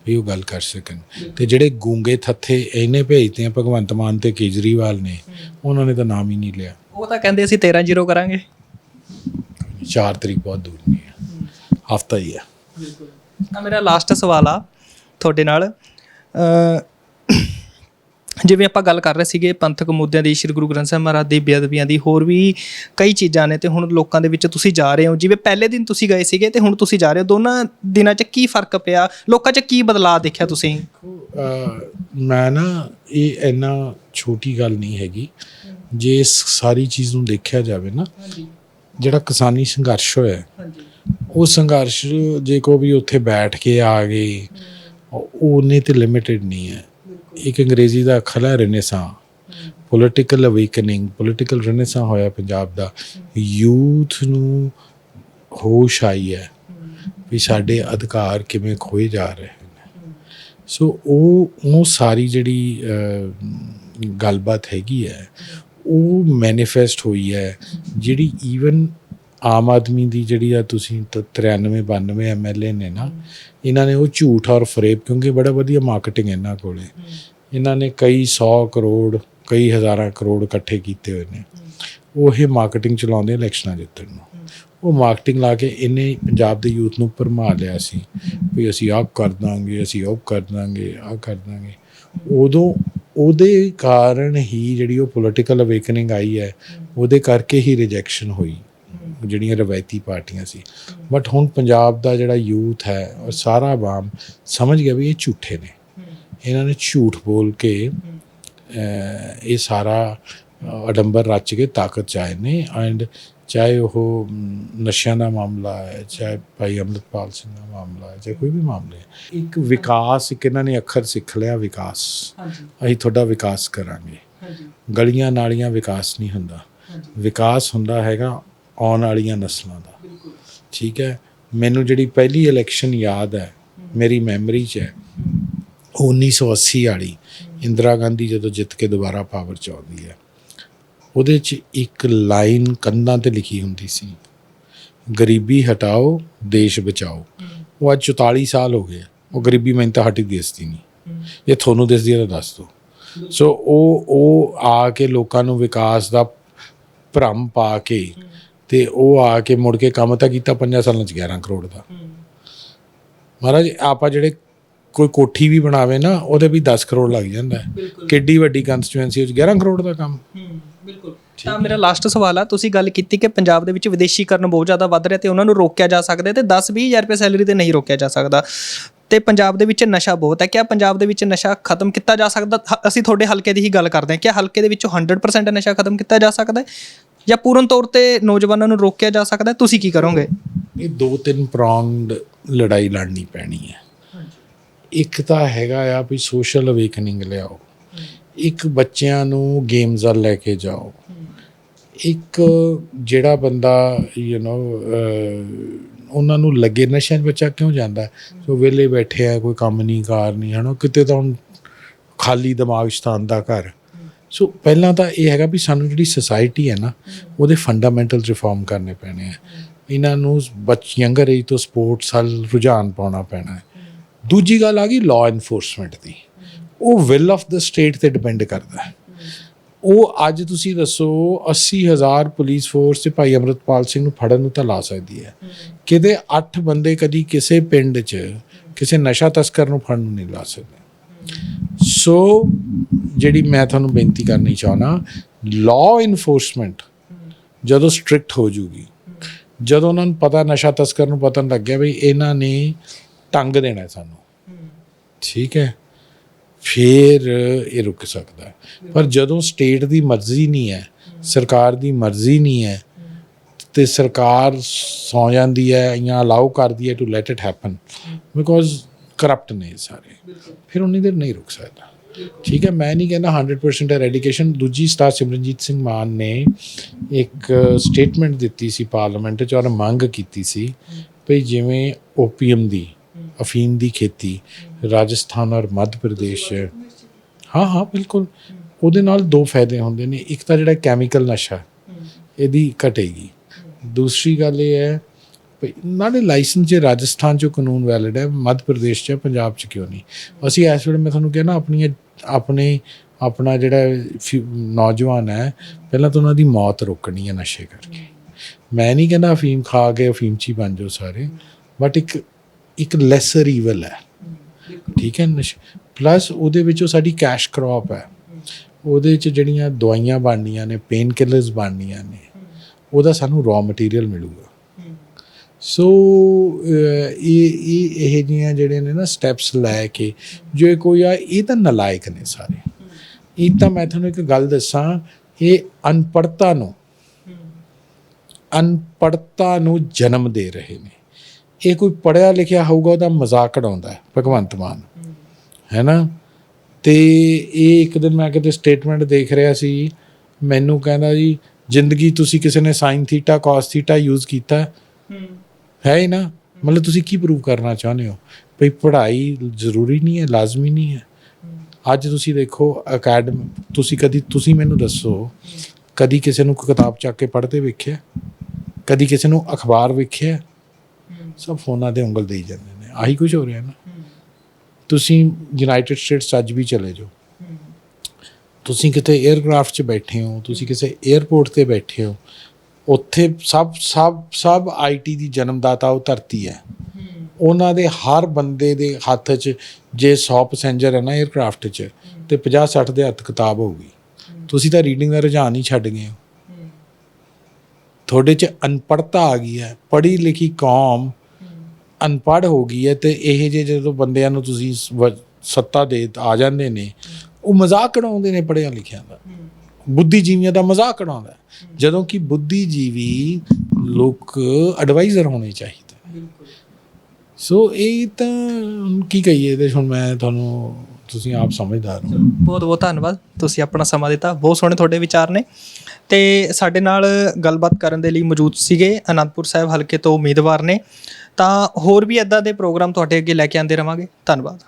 ਵੀ ਉਹ ਗੱਲ ਕਰ ਸਕਣ। ਤੇ ਜਿਹੜੇ ਗੂੰਗੇ ਥੱਥੇ ਇਹਨੇ ਭੇਜਦੇ ਆ ਭਗਵੰਤ ਮਾਨ ਤੇ ਕੇਜਰੀਵਾਲ ਨੇ ਉਹਨਾਂ ਨੇ ਤਾਂ ਨਾਮ ਹੀ ਨਹੀਂ ਲਿਆ। ਉਹ ਤਾਂ ਕਹਿੰਦੇ ਅਸੀਂ 13 ਜ਼ੀਰੋ ਕਰਾਂਗੇ। 4 ਤਰੀਕ ਬਹੁਤ ਦੂਰ ਨਹੀਂ ਹੈ। ਹਫਤਾ ਹੀ ਹੈ। ਤਾਂ ਮੇਰਾ ਲਾਸਟ ਸਵਾਲ ਆ ਤੁਹਾਡੇ ਨਾਲ। ਅ ਜਿਵੇਂ ਆਪਾਂ ਗੱਲ ਕਰ ਰਹੇ ਸੀਗੇ ਪੰਥਕ ਮੁੱਦਿਆਂ ਦੀ ਸ੍ਰੀ ਗੁਰੂ ਗ੍ਰੰਥ ਸਾਹਿਬ ਮਹਾਰਾਜ ਦੀ ਬੇਅਦਬੀਆਂ ਦੀ ਹੋਰ ਵੀ ਕਈ ਚੀਜ਼ਾਂ ਨੇ ਤੇ ਹੁਣ ਲੋਕਾਂ ਦੇ ਵਿੱਚ ਤੁਸੀਂ ਜਾ ਰਹੇ ਹੋ। ਜਿਵੇਂ ਪਹਿਲੇ ਦਿਨ ਤੁਸੀਂ ਗਏ ਸੀਗੇ ਤੇ ਹੁਣ ਤੁਸੀਂ ਜਾ ਰਹੇ ਹੋ। ਦੋਨਾਂ ਦਿਨਾਂ 'ਚ ਕੀ ਫ਼ਰਕ ਪਿਆ? ਲੋਕਾਂ 'ਚ ਕੀ ਬਦਲਾਅ ਦੇਖਿਆ ਤੁਸੀਂ? ਮੈਂ ਨਾ ਇਹ ਇੰਨਾ ਛੋਟੀ ਗੱਲ ਨਹੀਂ ਹੈਗੀ। ਜੇ ਇਸ ਸਾਰੀ ਚੀਜ਼ ਨੂੰ ਦੇਖਿਆ ਜਾਵੇ ਨਾ ਜਿਹੜਾ ਕਿਸਾਨੀ ਸੰਘਰਸ਼ ਹੋਇਆ ਉਹ ਸੰਘਰਸ਼ ਜੇ ਕੋ ਵੀ ਉੱਥੇ ਬੈਠ ਕੇ ਆ ਗਏ ਉਹ ਉਹਨੇ ਤੇ ਲਿਮਿਟਿਡ ਨਹੀਂ ਹੈ। ਇੱਕ ਅੰਗਰੇਜ਼ੀ ਦਾ ਅੱਖਰ ਹੈ renaissance political awakening political renaissance ਹੋਇਆ ਪੰਜਾਬ ਦਾ। ਯੂਥ ਨੂੰ ਹੋਸ਼ ਆਈ ਹੈ ਵੀ ਸਾਡੇ ਅਧਿਕਾਰ ਕਿਵੇਂ ਖੋਏ ਜਾ ਰਹੇ ਨੇ। ਸੋ ਉਹ ਉਹ ਸਾਰੀ ਜਿਹੜੀ ਗੱਲਬਾਤ ਹੈਗੀ ਹੈ, ਉਹ ਮੈਨੀਫੈਸਟ ਹੋਈ ਹੈ, ਜਿਹੜੀ ਈਵਨ ਆਮ ਆਦਮੀ ਦੀ ਜਿਹੜੀ ਆ ਤੁਸੀਂ ਤ- 93 92 ਐਮਐਲਏ ਨੇ ਨਾ, ਇਹਨਾਂ ਨੇ ਉਹ ਝੂਠ ਔਰ ਫਰੇਬ, ਕਿਉਂਕਿ ਬੜਾ ਵਧੀਆ ਮਾਰਕੀਟਿੰਗ ਇਹਨਾਂ ਕੋਲੇ। ਇਹਨਾਂ ਨੇ ਕਈ 100 ਕਰੋੜ, ਕਈ ਹਜ਼ਾਰਾਂ ਕਰੋੜ ਇਕੱਠੇ ਕੀਤੇ ਹੋਏ ਨੇ। ਉਹ ਇਹ ਮਾਰਕੀਟਿੰਗ ਚਲਾਉਂਦੇ ਇਲੈਕਸ਼ਨਾਂ ਜਿੱਤਣ ਨੂੰ। ਉਹ ਮਾਰਕੀਟਿੰਗ ਲਾ ਕੇ ਇਹਨੇ ਪੰਜਾਬ ਦੇ ਯੂਥ ਨੂੰ ਭਰਮਾ ਲਿਆ ਸੀ ਵੀ ਅਸੀਂ ਆਪ ਕਰ ਦਾਂਗੇ, ਅਸੀਂ ਉਹ ਕਰ ਦਾਂਗੇ, ਆਹ ਕਰ ਦਾਂਗੇ। ਉਦੋਂ ਉਹਦੇ ਕਾਰਨ ਹੀ ਜਿਹੜੀ ਉਹ ਪੋਲਿਟੀਕਲ ਅਵੇਕਨਿੰਗ ਆਈ ਹੈ, ਉਹਦੇ ਕਰਕੇ ਹੀ ਰਿਜੈਕਸ਼ਨ ਹੋਈ। ਜਿਹੜੀਆਂ ਰਵਾਇਤੀ ਪਾਰਟੀਆਂ ਸੀ। ਬਟ ਹੁਣ ਪੰਜਾਬ ਦਾ ਜਿਹੜਾ ਯੂਥ ਹੈ ਔਰ ਸਾਰਾ ਆਵਾਮ ਸਮਝ ਗਿਆ ਵੀ ਇਹ ਝੂਠੇ ਨੇ। ਇਹਨਾਂ ਨੇ ਝੂਠ ਬੋਲ ਕੇ ਇਹ ਸਾਰਾ ਅਡੰਬਰ ਰਚ ਕੇ ਤਾਕਤ ਚ ਆਏ ਨੇ। ਐਂਡ ਚਾਹੇ ਉਹ ਨਸ਼ਿਆਂ ਦਾ ਮਾਮਲਾ ਹੈ ਚਾਹੇ ਭਾਈ ਅੰਮ੍ਰਿਤਪਾਲ ਸਿੰਘ ਦਾ ਮਾਮਲਾ ਹੈ ਚਾਹੇ ਕੋਈ ਵੀ ਮਾਮਲਾ ਹੈ। ਇੱਕ ਵਿਕਾਸ ਇੱਕ ਇਹਨਾਂ ਨੇ ਅੱਖਰ ਸਿੱਖ ਲਿਆ ਵਿਕਾਸ। ਅਸੀਂ ਤੁਹਾਡਾ ਵਿਕਾਸ ਕਰਾਂਗੇ। ਗਲੀਆਂ ਨਾਲੀਆਂ ਵਿਕਾਸ ਨਹੀਂ ਹੁੰਦਾ। ਵਿਕਾਸ ਹੁੰਦਾ ਹੈਗਾ ਆਉਣ ਵਾਲੀਆਂ ਨਸਲਾਂ ਦਾ। ਠੀਕ ਹੈ? ਮੈਨੂੰ ਜਿਹੜੀ ਪਹਿਲੀ ਇਲੈਕਸ਼ਨ ਯਾਦ ਹੈ, ਮੇਰੀ ਮੈਮਰੀ 'ਚ ਹੈ, ਉਹ 1980 ਵਾਲੀ, ਇੰਦਰਾ ਗਾਂਧੀ ਜਦੋਂ ਜਿੱਤ ਕੇ ਦੁਬਾਰਾ ਪਾਵਰ 'ਚ ਆਉਂਦੀ ਹੈ। ਉਹਦੇ 'ਚ ਇੱਕ ਲਾਈਨ ਕੰਧਾਂ ਤੇ ਲਿਖੀ ਹੁੰਦੀ ਸੀ, ਗਰੀਬੀ ਹਟਾਓ, ਦੇਸ਼ ਬਚਾਓ। ਉਹ ਅੱਜ 44 ਸਾਲ ਹੋ ਗਏ ਉਹ ਗਰੀਬੀ ਮੈਨੂੰ ਤਾਂ ਹਟੀ ਦਿਸਦੀ ਨਹੀਂ। ਜੇ ਤੁਹਾਨੂੰ ਦਿਸਦੀ ਹੈ ਤਾਂ ਦੱਸ ਦਿਓ। ਸੋ ਉਹ ਉਹ ਆ ਕੇ ਲੋਕਾਂ ਨੂੰ ਵਿਕਾਸ ਦਾ ਭਰਮ ਪਾ ਕੇ ਤੇ ਉਹ ਆ ਕੇ ਮੁੜ ਕੇ ਕੰਮ ਤਾਂ ਕੀਤਾ ਪੰਜਾਂ ਸਾਲਾਂ ਚ 11 ਕਰੋੜ ਦਾ। ਮਹਾਰਾਜ ਆਪਾਂ ਜਿਹੜੇ ਕੋਈ ਕੋਠੀ ਵੀ ਬਣਾਵੇ ਨਾ ਉਹਦੇ ਵੀ 10 ਕਰੋੜ ਲੱਗ ਜਾਂਦਾ। ਹੈ ਕਿੱਡੀ ਵੱਡੀ ਕੰਸਟੀਚੁਐਂਸੀ ਵਿੱਚ 11 ਕਰੋੜ ਦਾ ਕੰਮ। ਹੂੰ ਬਿਲਕੁਲ। ਤਾਂ ਮੇਰਾ ਲਾਸਟ ਸਵਾਲ ਆ ਤੁਸੀਂ ਗੱਲ ਕੀਤੀ ਕਿ ਪੰਜਾਬ ਦੇ ਵਿੱਚ ਵਿਦੇਸ਼ੀਕਰਨ ਬਹੁਤ ਜ਼ਿਆਦਾ ਵੱਧ ਰਿਹਾ ਤੇ ਉਹਨਾਂ ਨੂੰ ਰੋਕਿਆ ਜਾ ਸਕਦਾ ਤੇ 10-20000 ਰੁਪਏ ਸੈਲਰੀ ਤੇ ਨਹੀਂ ਰੋਕਿਆ ਜਾ ਸਕਦਾ। ਤੇ ਪੰਜਾਬ ਦੇ ਵਿੱਚ ਨਸ਼ਾ ਬਹੁਤ ਹੈ ਕਿਆ ਪੰਜਾਬ ਦੇ ਵਿੱਚ ਨਸ਼ਾ ਖਤਮ ਕੀਤਾ ਜਾ ਸਕਦਾ? ਅਸੀਂ ਤੁਹਾਡੇ ਹਲਕੇ ਦੀ ਹੀ ਗੱਲ ਕਰਦੇ ਹਾਂ ਕਿ ਹਲਕੇ ਦੇ ਵਿੱਚੋਂ 100% ਨਸ਼ਾ ਖਤਮ ਕੀਤਾ ਜਾ ਸਕਦਾ ਹੈ? ਜਾਂ ਪੂਰਨ ਤੌਰ ਤੇ ਨੌਜਵਾਨਾਂ ਨੂੰ ਰੋਕਿਆ ਜਾ ਸਕਦਾ ਹੈ? ਤੁਸੀਂ ਕੀ ਕਰੋਗੇ? ਇਹ ਦੋ ਤਿੰਨ ਪ੍ਰੋਂਗਡ ਲੜਾਈ ਲੜਨੀ ਪੈਣੀ ਹੈ। ਇੱਕ ਤਾਂ ਹੈਗਾ ਆ ਵੀ ਸੋਸ਼ਲ ਅਵੇਕਨਿੰਗ ਲਿਆਓ। ਇੱਕ ਬੱਚਿਆਂ ਨੂੰ ਗੇਮਸ ਵੱਲ ਲੈ ਕੇ ਜਾਓ। ਇੱਕ ਜਿਹੜਾ ਬੰਦਾ ਯੂ نو ਉਹਨਾਂ ਨੂੰ ਲੱਗੇ ਨਸ਼ਿਆਂ 'ਚ ਬੱਚਾ ਕਿਉਂ ਜਾਂਦਾ? ਹੈ? ਸੋ ਵਿਹਲੇ ਬੈਠੇ ਆ ਕੋਈ ਕੰਮ ਨਹੀਂ ਕਾਰ ਨਹੀਂ ਹਨਾ? ਕਿਤੇ ਤਾਂ ਹੁਣ ਖਾਲੀ ਦਿਮਾਗ ਸ਼ਤਾਨ ਦਾ ਘਰ। ਸੋ ਪਹਿਲਾਂ ਤਾਂ ਇਹ ਹੈਗਾ ਵੀ ਸਾਨੂੰ ਜਿਹੜੀ ਸੋਸਾਇਟੀ ਹੈ ਨਾ, ਉਹਦੇ ਫੰਡਾਮੈਂਟਲ ਰਿਫਾਰਮ ਕਰਨੇ ਪੈਣੇ ਆ। ਇਹਨਾਂ ਨੂੰ ਬੱਚ ਯੰਗਰ ਏਜ ਤੋਂ ਸਪੋਰਟਸ ਵੱਲ ਰੁਝਾਨ ਪਾਉਣਾ ਪੈਣਾ ਹੈ। ਦੂਜੀ ਗੱਲ ਆ ਗਈ ਲਾਅ ਐਨਫੋਰਸਮੈਂਟ ਦੀ। ਉਹ ਵਿਲ ਆਫ ਦ ਸਟੇਟ ਤੇ ਡਿਪੈਂਡ ਕਰਦਾ ਹੈ। ਉਹ ਅੱਜ ਤੁਸੀਂ ਦੱਸੋ 80000 ਪੁਲਿਸ ਫੋਰਸ ਤੇ ਭਾਈ ਅਮਰਤਪਾਲ ਸਿੰਘ ਨੂੰ ਫੜਨ ਨੂੰ ਤਾਂ ਲਾ ਸਕਦੀ ਹੈ। ਕਿਤੇ 8 ਬੰਦੇ ਕਦੀ ਕਿਸੇ ਪਿੰਡ 'ਚ ਕਿਸੇ ਨਸ਼ਾ ਤਸਕਰ ਨੂੰ ਫੜਨ ਨੂੰ ਨਹੀਂ ਲਾ ਸਕਦੇ। ਸੋ ਜਿਹੜੀ ਮੈਂ ਤੁਹਾਨੂੰ ਬੇਨਤੀ ਕਰਨੀ ਚਾਹਣਾ ਲਾਅ ਇਨਫੋਰਸਮੈਂਟ ਜਦੋਂ ਸਟ੍ਰਿਕਟ ਹੋ ਜੂਗੀ, ਜਦੋਂ ਉਹਨਾਂ ਨੂੰ ਪਤਾ ਨਸ਼ਾ ਤਸਕਰ ਨੂੰ ਪਤਾ ਲੱਗ ਗਿਆ ਵੀ ਇਹਨਾਂ ਨੇ ਤੰਗ ਦੇਣਾ ਸਾਨੂੰ। ਠੀਕ ਹੈ? ਫਿਰ ਇਹ ਰੁਕ ਸਕਦਾ ਪਰ ਜਦੋਂ ਸਟੇਟ ਦੀ ਮਰਜ਼ੀ ਨਹੀਂ ਹੈ, ਸਰਕਾਰ ਦੀ ਮਰਜ਼ੀ ਨਹੀਂ ਹੈ, ਤੇ ਸਰਕਾਰ ਸੌ ਜਾਂਦੀ ਹੈ ਜਾਂ ਅਲਾਉ ਕਰਦੀ ਹੈ to let it happen because corrupt ਨੇ ਸਾਰੇ। ਫਿਰ ਉਨੀ ਦੇਰ ਨਹੀਂ ਰੁਕ ਸਕਦਾ। ਠੀਕ ਹੈ, ਮੈਂ ਨਹੀਂ ਕਹਿੰਦਾ 100% ਐਰੈਡੀਕੇਸ਼ਨ ਦੂਜੀ ਸਟਾਰ ਸਿਮਰਨਜੀਤ ਸਿੰਘ ਮਾਨ ਨੇ ਇੱਕ ਸਟੇਟਮੈਂਟ ਦਿੱਤੀ ਸੀ ਪਾਰਲੀਮੈਂਟ 'ਚ ਔਰ ਮੰਗ ਕੀਤੀ ਸੀ ਭਈ ਜਿਵੇਂ ਓਪੀਅਮ ਦੀ, ਅਫੀਮ ਦੀ ਖੇਤੀ ਰਾਜਸਥਾਨ ਔਰ ਮੱਧ ਪ੍ਰਦੇਸ਼ ਹਾਂ ਹਾਂ, ਬਿਲਕੁਲ। ਉਹਦੇ ਨਾਲ ਦੋ ਫਾਇਦੇ ਹੁੰਦੇ ਨੇ। ਇੱਕ ਤਾਂ ਜਿਹੜਾ ਕੈਮੀਕਲ ਨਸ਼ਾ, ਇਹਦੀ ਘਟੇਗੀ। ਦੂਸਰੀ ਗੱਲ ਇਹ ਹੈ ਨਾਲੇ ਲਾਇਸੈਂਸ ਜੇ ਰਾਜਸਥਾਨ 'ਚ ਕਾਨੂੰਨ ਵੈਲਿਡ ਹੈ, ਮੱਧ ਪ੍ਰਦੇਸ਼ 'ਚ ਪੰਜਾਬ 'ਚ ਕਿਉਂ ਨਹੀਂ? ਅਸੀਂ ਇਸ ਵੇਲੇ ਮੈਂ ਤੁਹਾਨੂੰ ਕਿਹਾ ਨਾ, ਆਪਣੀਆਂ, ਆਪਣੇ, ਆਪਣਾ ਜਿਹੜਾ ਫਿ- ਨੌਜਵਾਨ ਹੈ, ਪਹਿਲਾਂ ਤਾਂ ਉਹਨਾਂ ਦੀ ਮੌਤ ਰੋਕਣੀ ਹੈ ਨਸ਼ੇ ਕਰਕੇ। ਮੈਂ ਨਹੀਂ ਕਹਿੰਦਾ ਅਫੀਮ ਖਾ ਕੇ ਅਫੀਮ 'ਚ ਹੀ ਬਣ ਜਾਓ ਸਾਰੇ ਬਟ ਇੱਕ ਇੱਕ ਲੈਸਰ ਈਵਲ ਹੈ। ਠੀਕ ਹੈ ਪਲੱਸ ਉਹਦੇ ਵਿੱਚੋਂ ਸਾਡੀ ਕੈਸ਼ ਕ੍ਰੌਪ ਹੈ। ਉਹਦੇ 'ਚ ਜਿਹੜੀਆਂ ਦਵਾਈਆਂ ਬਣਨੀਆਂ ਨੇ ਪੇਨ ਕਿਲਰਸ ਬਣਨੀਆਂ ਨੇ, ਉਹਦਾ ਸਾਨੂੰ ਰॉ ਮਟੀਰੀਅਲ ਮਿਲੂਗਾ। ਸੋ ਇਹ ਇਹ ਇਹ ਜੀਆਂ ਜਿਹੜੇ ਨੇ ਨਾ ਸਟੈਪਸ ਲੈ ਕੇ ਜੋ ਕੋਈ ਆ, ਇਹ ਤਾਂ ਨਲਾਇਕ ਨੇ ਸਾਰੇ। ਇਹ ਤਾਂ ਮੈਂ ਤੁਹਾਨੂੰ ਇੱਕ ਗੱਲ ਦੱਸਾਂ, ਇਹ ਅਨਪੜਤਾ ਨੂੰ ਅਨਪੜਤਾ ਨੂੰ ਜਨਮ ਦੇ ਰਹੇ ਨੇ। ਇਹ ਕੋਈ ਪੜਿਆ ਲਿਖਿਆ ਹੋਊਗਾ, ਉਹਦਾ ਮਜ਼ਾਕ ਉਡਾਉਂਦਾ ਹੈ, ਭਗਵੰਤ ਮਾਨ। ਹੈ ਨਾ? ਤੇ ਇਹ ਇੱਕ ਦਿਨ ਮੈਂ ਕਿਤੇ ਸਟੇਟਮੈਂਟ ਦੇਖ ਰਿਹਾ ਸੀ, ਮੈਨੂੰ ਕਹਿੰਦਾ ਜੀ, ਜ਼ਿੰਦਗੀ ਤੁਸੀਂ ਕਿਸੇ ਨੇ sin theta cos theta use ਕੀਤਾ ਹੈ? ਹੀ ਨਾ? ਮਤਲਬ ਤੁਸੀਂ ਕੀ ਪ੍ਰੂਵ ਕਰਨਾ ਚਾਹੁੰਦੇ ਹੋ? ਭਈ ਪੜ੍ਹਾਈ ਜ਼ਰੂਰੀ ਨਹੀਂ ਹੈ, ਲਾਜ਼ਮੀ ਨਹੀਂ ਹੈ? ਅੱਜ ਤੁਸੀਂ ਦੇਖੋ ਅਕੈਡਮ ਤੁਸੀਂ ਕਦੀ, ਤੁਸੀਂ ਮੈਨੂੰ ਦੱਸੋ, ਕਦੀ ਕਿਸੇ ਨੂੰ ਕਿਤਾਬ ਚੱਕ ਕੇ ਪੜ੍ਹਦੇ ਵੇਖਿਆ? ਕਦੀ ਕਿਸੇ ਨੂੰ ਅਖਬਾਰ ਵੇਖਿਆ? ਸਭ ਫੋਨਾਂ ਤੇ ਉਂਗਲ ਦੇਈ ਜਾਂਦੇ ਨੇ। ਆਹੀ ਕੁਝ ਹੋ ਰਿਹਾ ਨਾ? ਤੁਸੀਂ ਯੂਨਾਈਟਿਡ ਸਟੇਟਸ 'ਚ ਅੱਜ ਵੀ ਚਲੇ ਜਾਓ। ਤੁਸੀਂ ਕਿਤੇ 에ਅਰਕ੍ਰਾਫਟ 'ਚ ਬੈਠੇ ਹੋ, ਤੁਸੀਂ ਕਿਸੇ 에ਅਰਪੋਰਟ ਤੇ ਬੈਠੇ ਹੋ ਉੱਥੇ ਸਭ ਸਭ ਸਭ ਆਈਟੀ ਦੀ ਜਨਮਦਾਤਾ ਉਹ ਧਰਤੀ ਹੈ। ਉਹਨਾਂ ਦੇ ਹਰ ਬੰਦੇ ਦੇ ਹੱਥ 'ਚ ਜੇ 100 ਪੈਸੇਂਜਰ ਹੈ ਨਾ 에ਅਰਕ੍ਰਾਫਟ 'ਚ, ਤੇ 50 60 ਦੇ ਹੱਥ ਕਿਤਾਬ ਹੋਊਗੀ। ਤੁਸੀਂ ਤਾਂ ਰੀਡਿੰਗ ਦਾ ਰੁਝਾਨ ਹੀ ਛੱਡ ਗਏ ਹੋ। ਤੁਹਾਡੇ 'ਚ ਅਨਪੜਤਾ ਆ ਗਈ ਹੈ। ਪੜ੍ਹੀ ਲਿਖੀ ਕੌਮ ਅਨਪੜ੍ਹ ਹੋ ਗਈ ਹੈ ਤੇ ਇਹ ਜੇ ਜਦੋਂ ਬੰਦਿਆਂ ਨੂੰ ਤੁਸੀਂ ਸੱਤਾ ਦੇ ਆ ਜਾਂਦੇ ਨੇ, ਉਹ ਮਜ਼ਾਕ ਉਡਾਉਂਦੇ ਨੇ ਪੜ੍ਹਿਆ ਲਿਖਿਆ ਦਾ। ਬੁੱਧੀਜੀਵੀਆਂ ਦਾ ਮਜ਼ਾਕ ਉਡਾਉਂਦਾ। ਜਦੋਂ ਕਿ ਬੁੱਧੀਜੀਵੀ ਲੋਕ ਐਡਵਾਈਜ਼ਰ ਹੋਣੇ ਚਾਹੀਦੇ ਸੋ ਇਹ ਤਾਂ ਕੀ ਕਹੀਏ ਇਹਦੇ 'ਚ ਹੁਣ ਮੈਂ ਤੁਹਾਨੂੰ ਤੁਸੀਂ ਆਪ ਸਮਝਦਾਰ ਹੋ। ਬਹੁਤ ਬਹੁਤ ਧੰਨਵਾਦ। ਤੁਸੀਂ ਆਪਣਾ ਸਮਾਂ ਦਿੱਤਾ। ਬਹੁਤ ਸੋਹਣੇ ਤੁਹਾਡੇ ਵਿਚਾਰ ਨੇ। ਤੇ ਸਾਡੇ ਨਾਲ ਗੱਲਬਾਤ ਕਰਨ ਦੇ ਲਈ ਮੌਜੂਦ ਸੀਗੇ ਅਨੰਦਪੁਰ ਸਾਹਿਬ ਹਲਕੇ ਤੋਂ ਉਮੀਦਵਾਰ ਨੇ। ਤਾਂ ਹੋਰ ਵੀ ਇਦਾਂ ਦੇ ਪ੍ਰੋਗਰਾਮ ਤੁਹਾਡੇ ਅੱਗੇ ਲੈ ਕੇ ਆਂਦੇ ਰਵਾਂਗੇ। ਧੰਨਵਾਦ।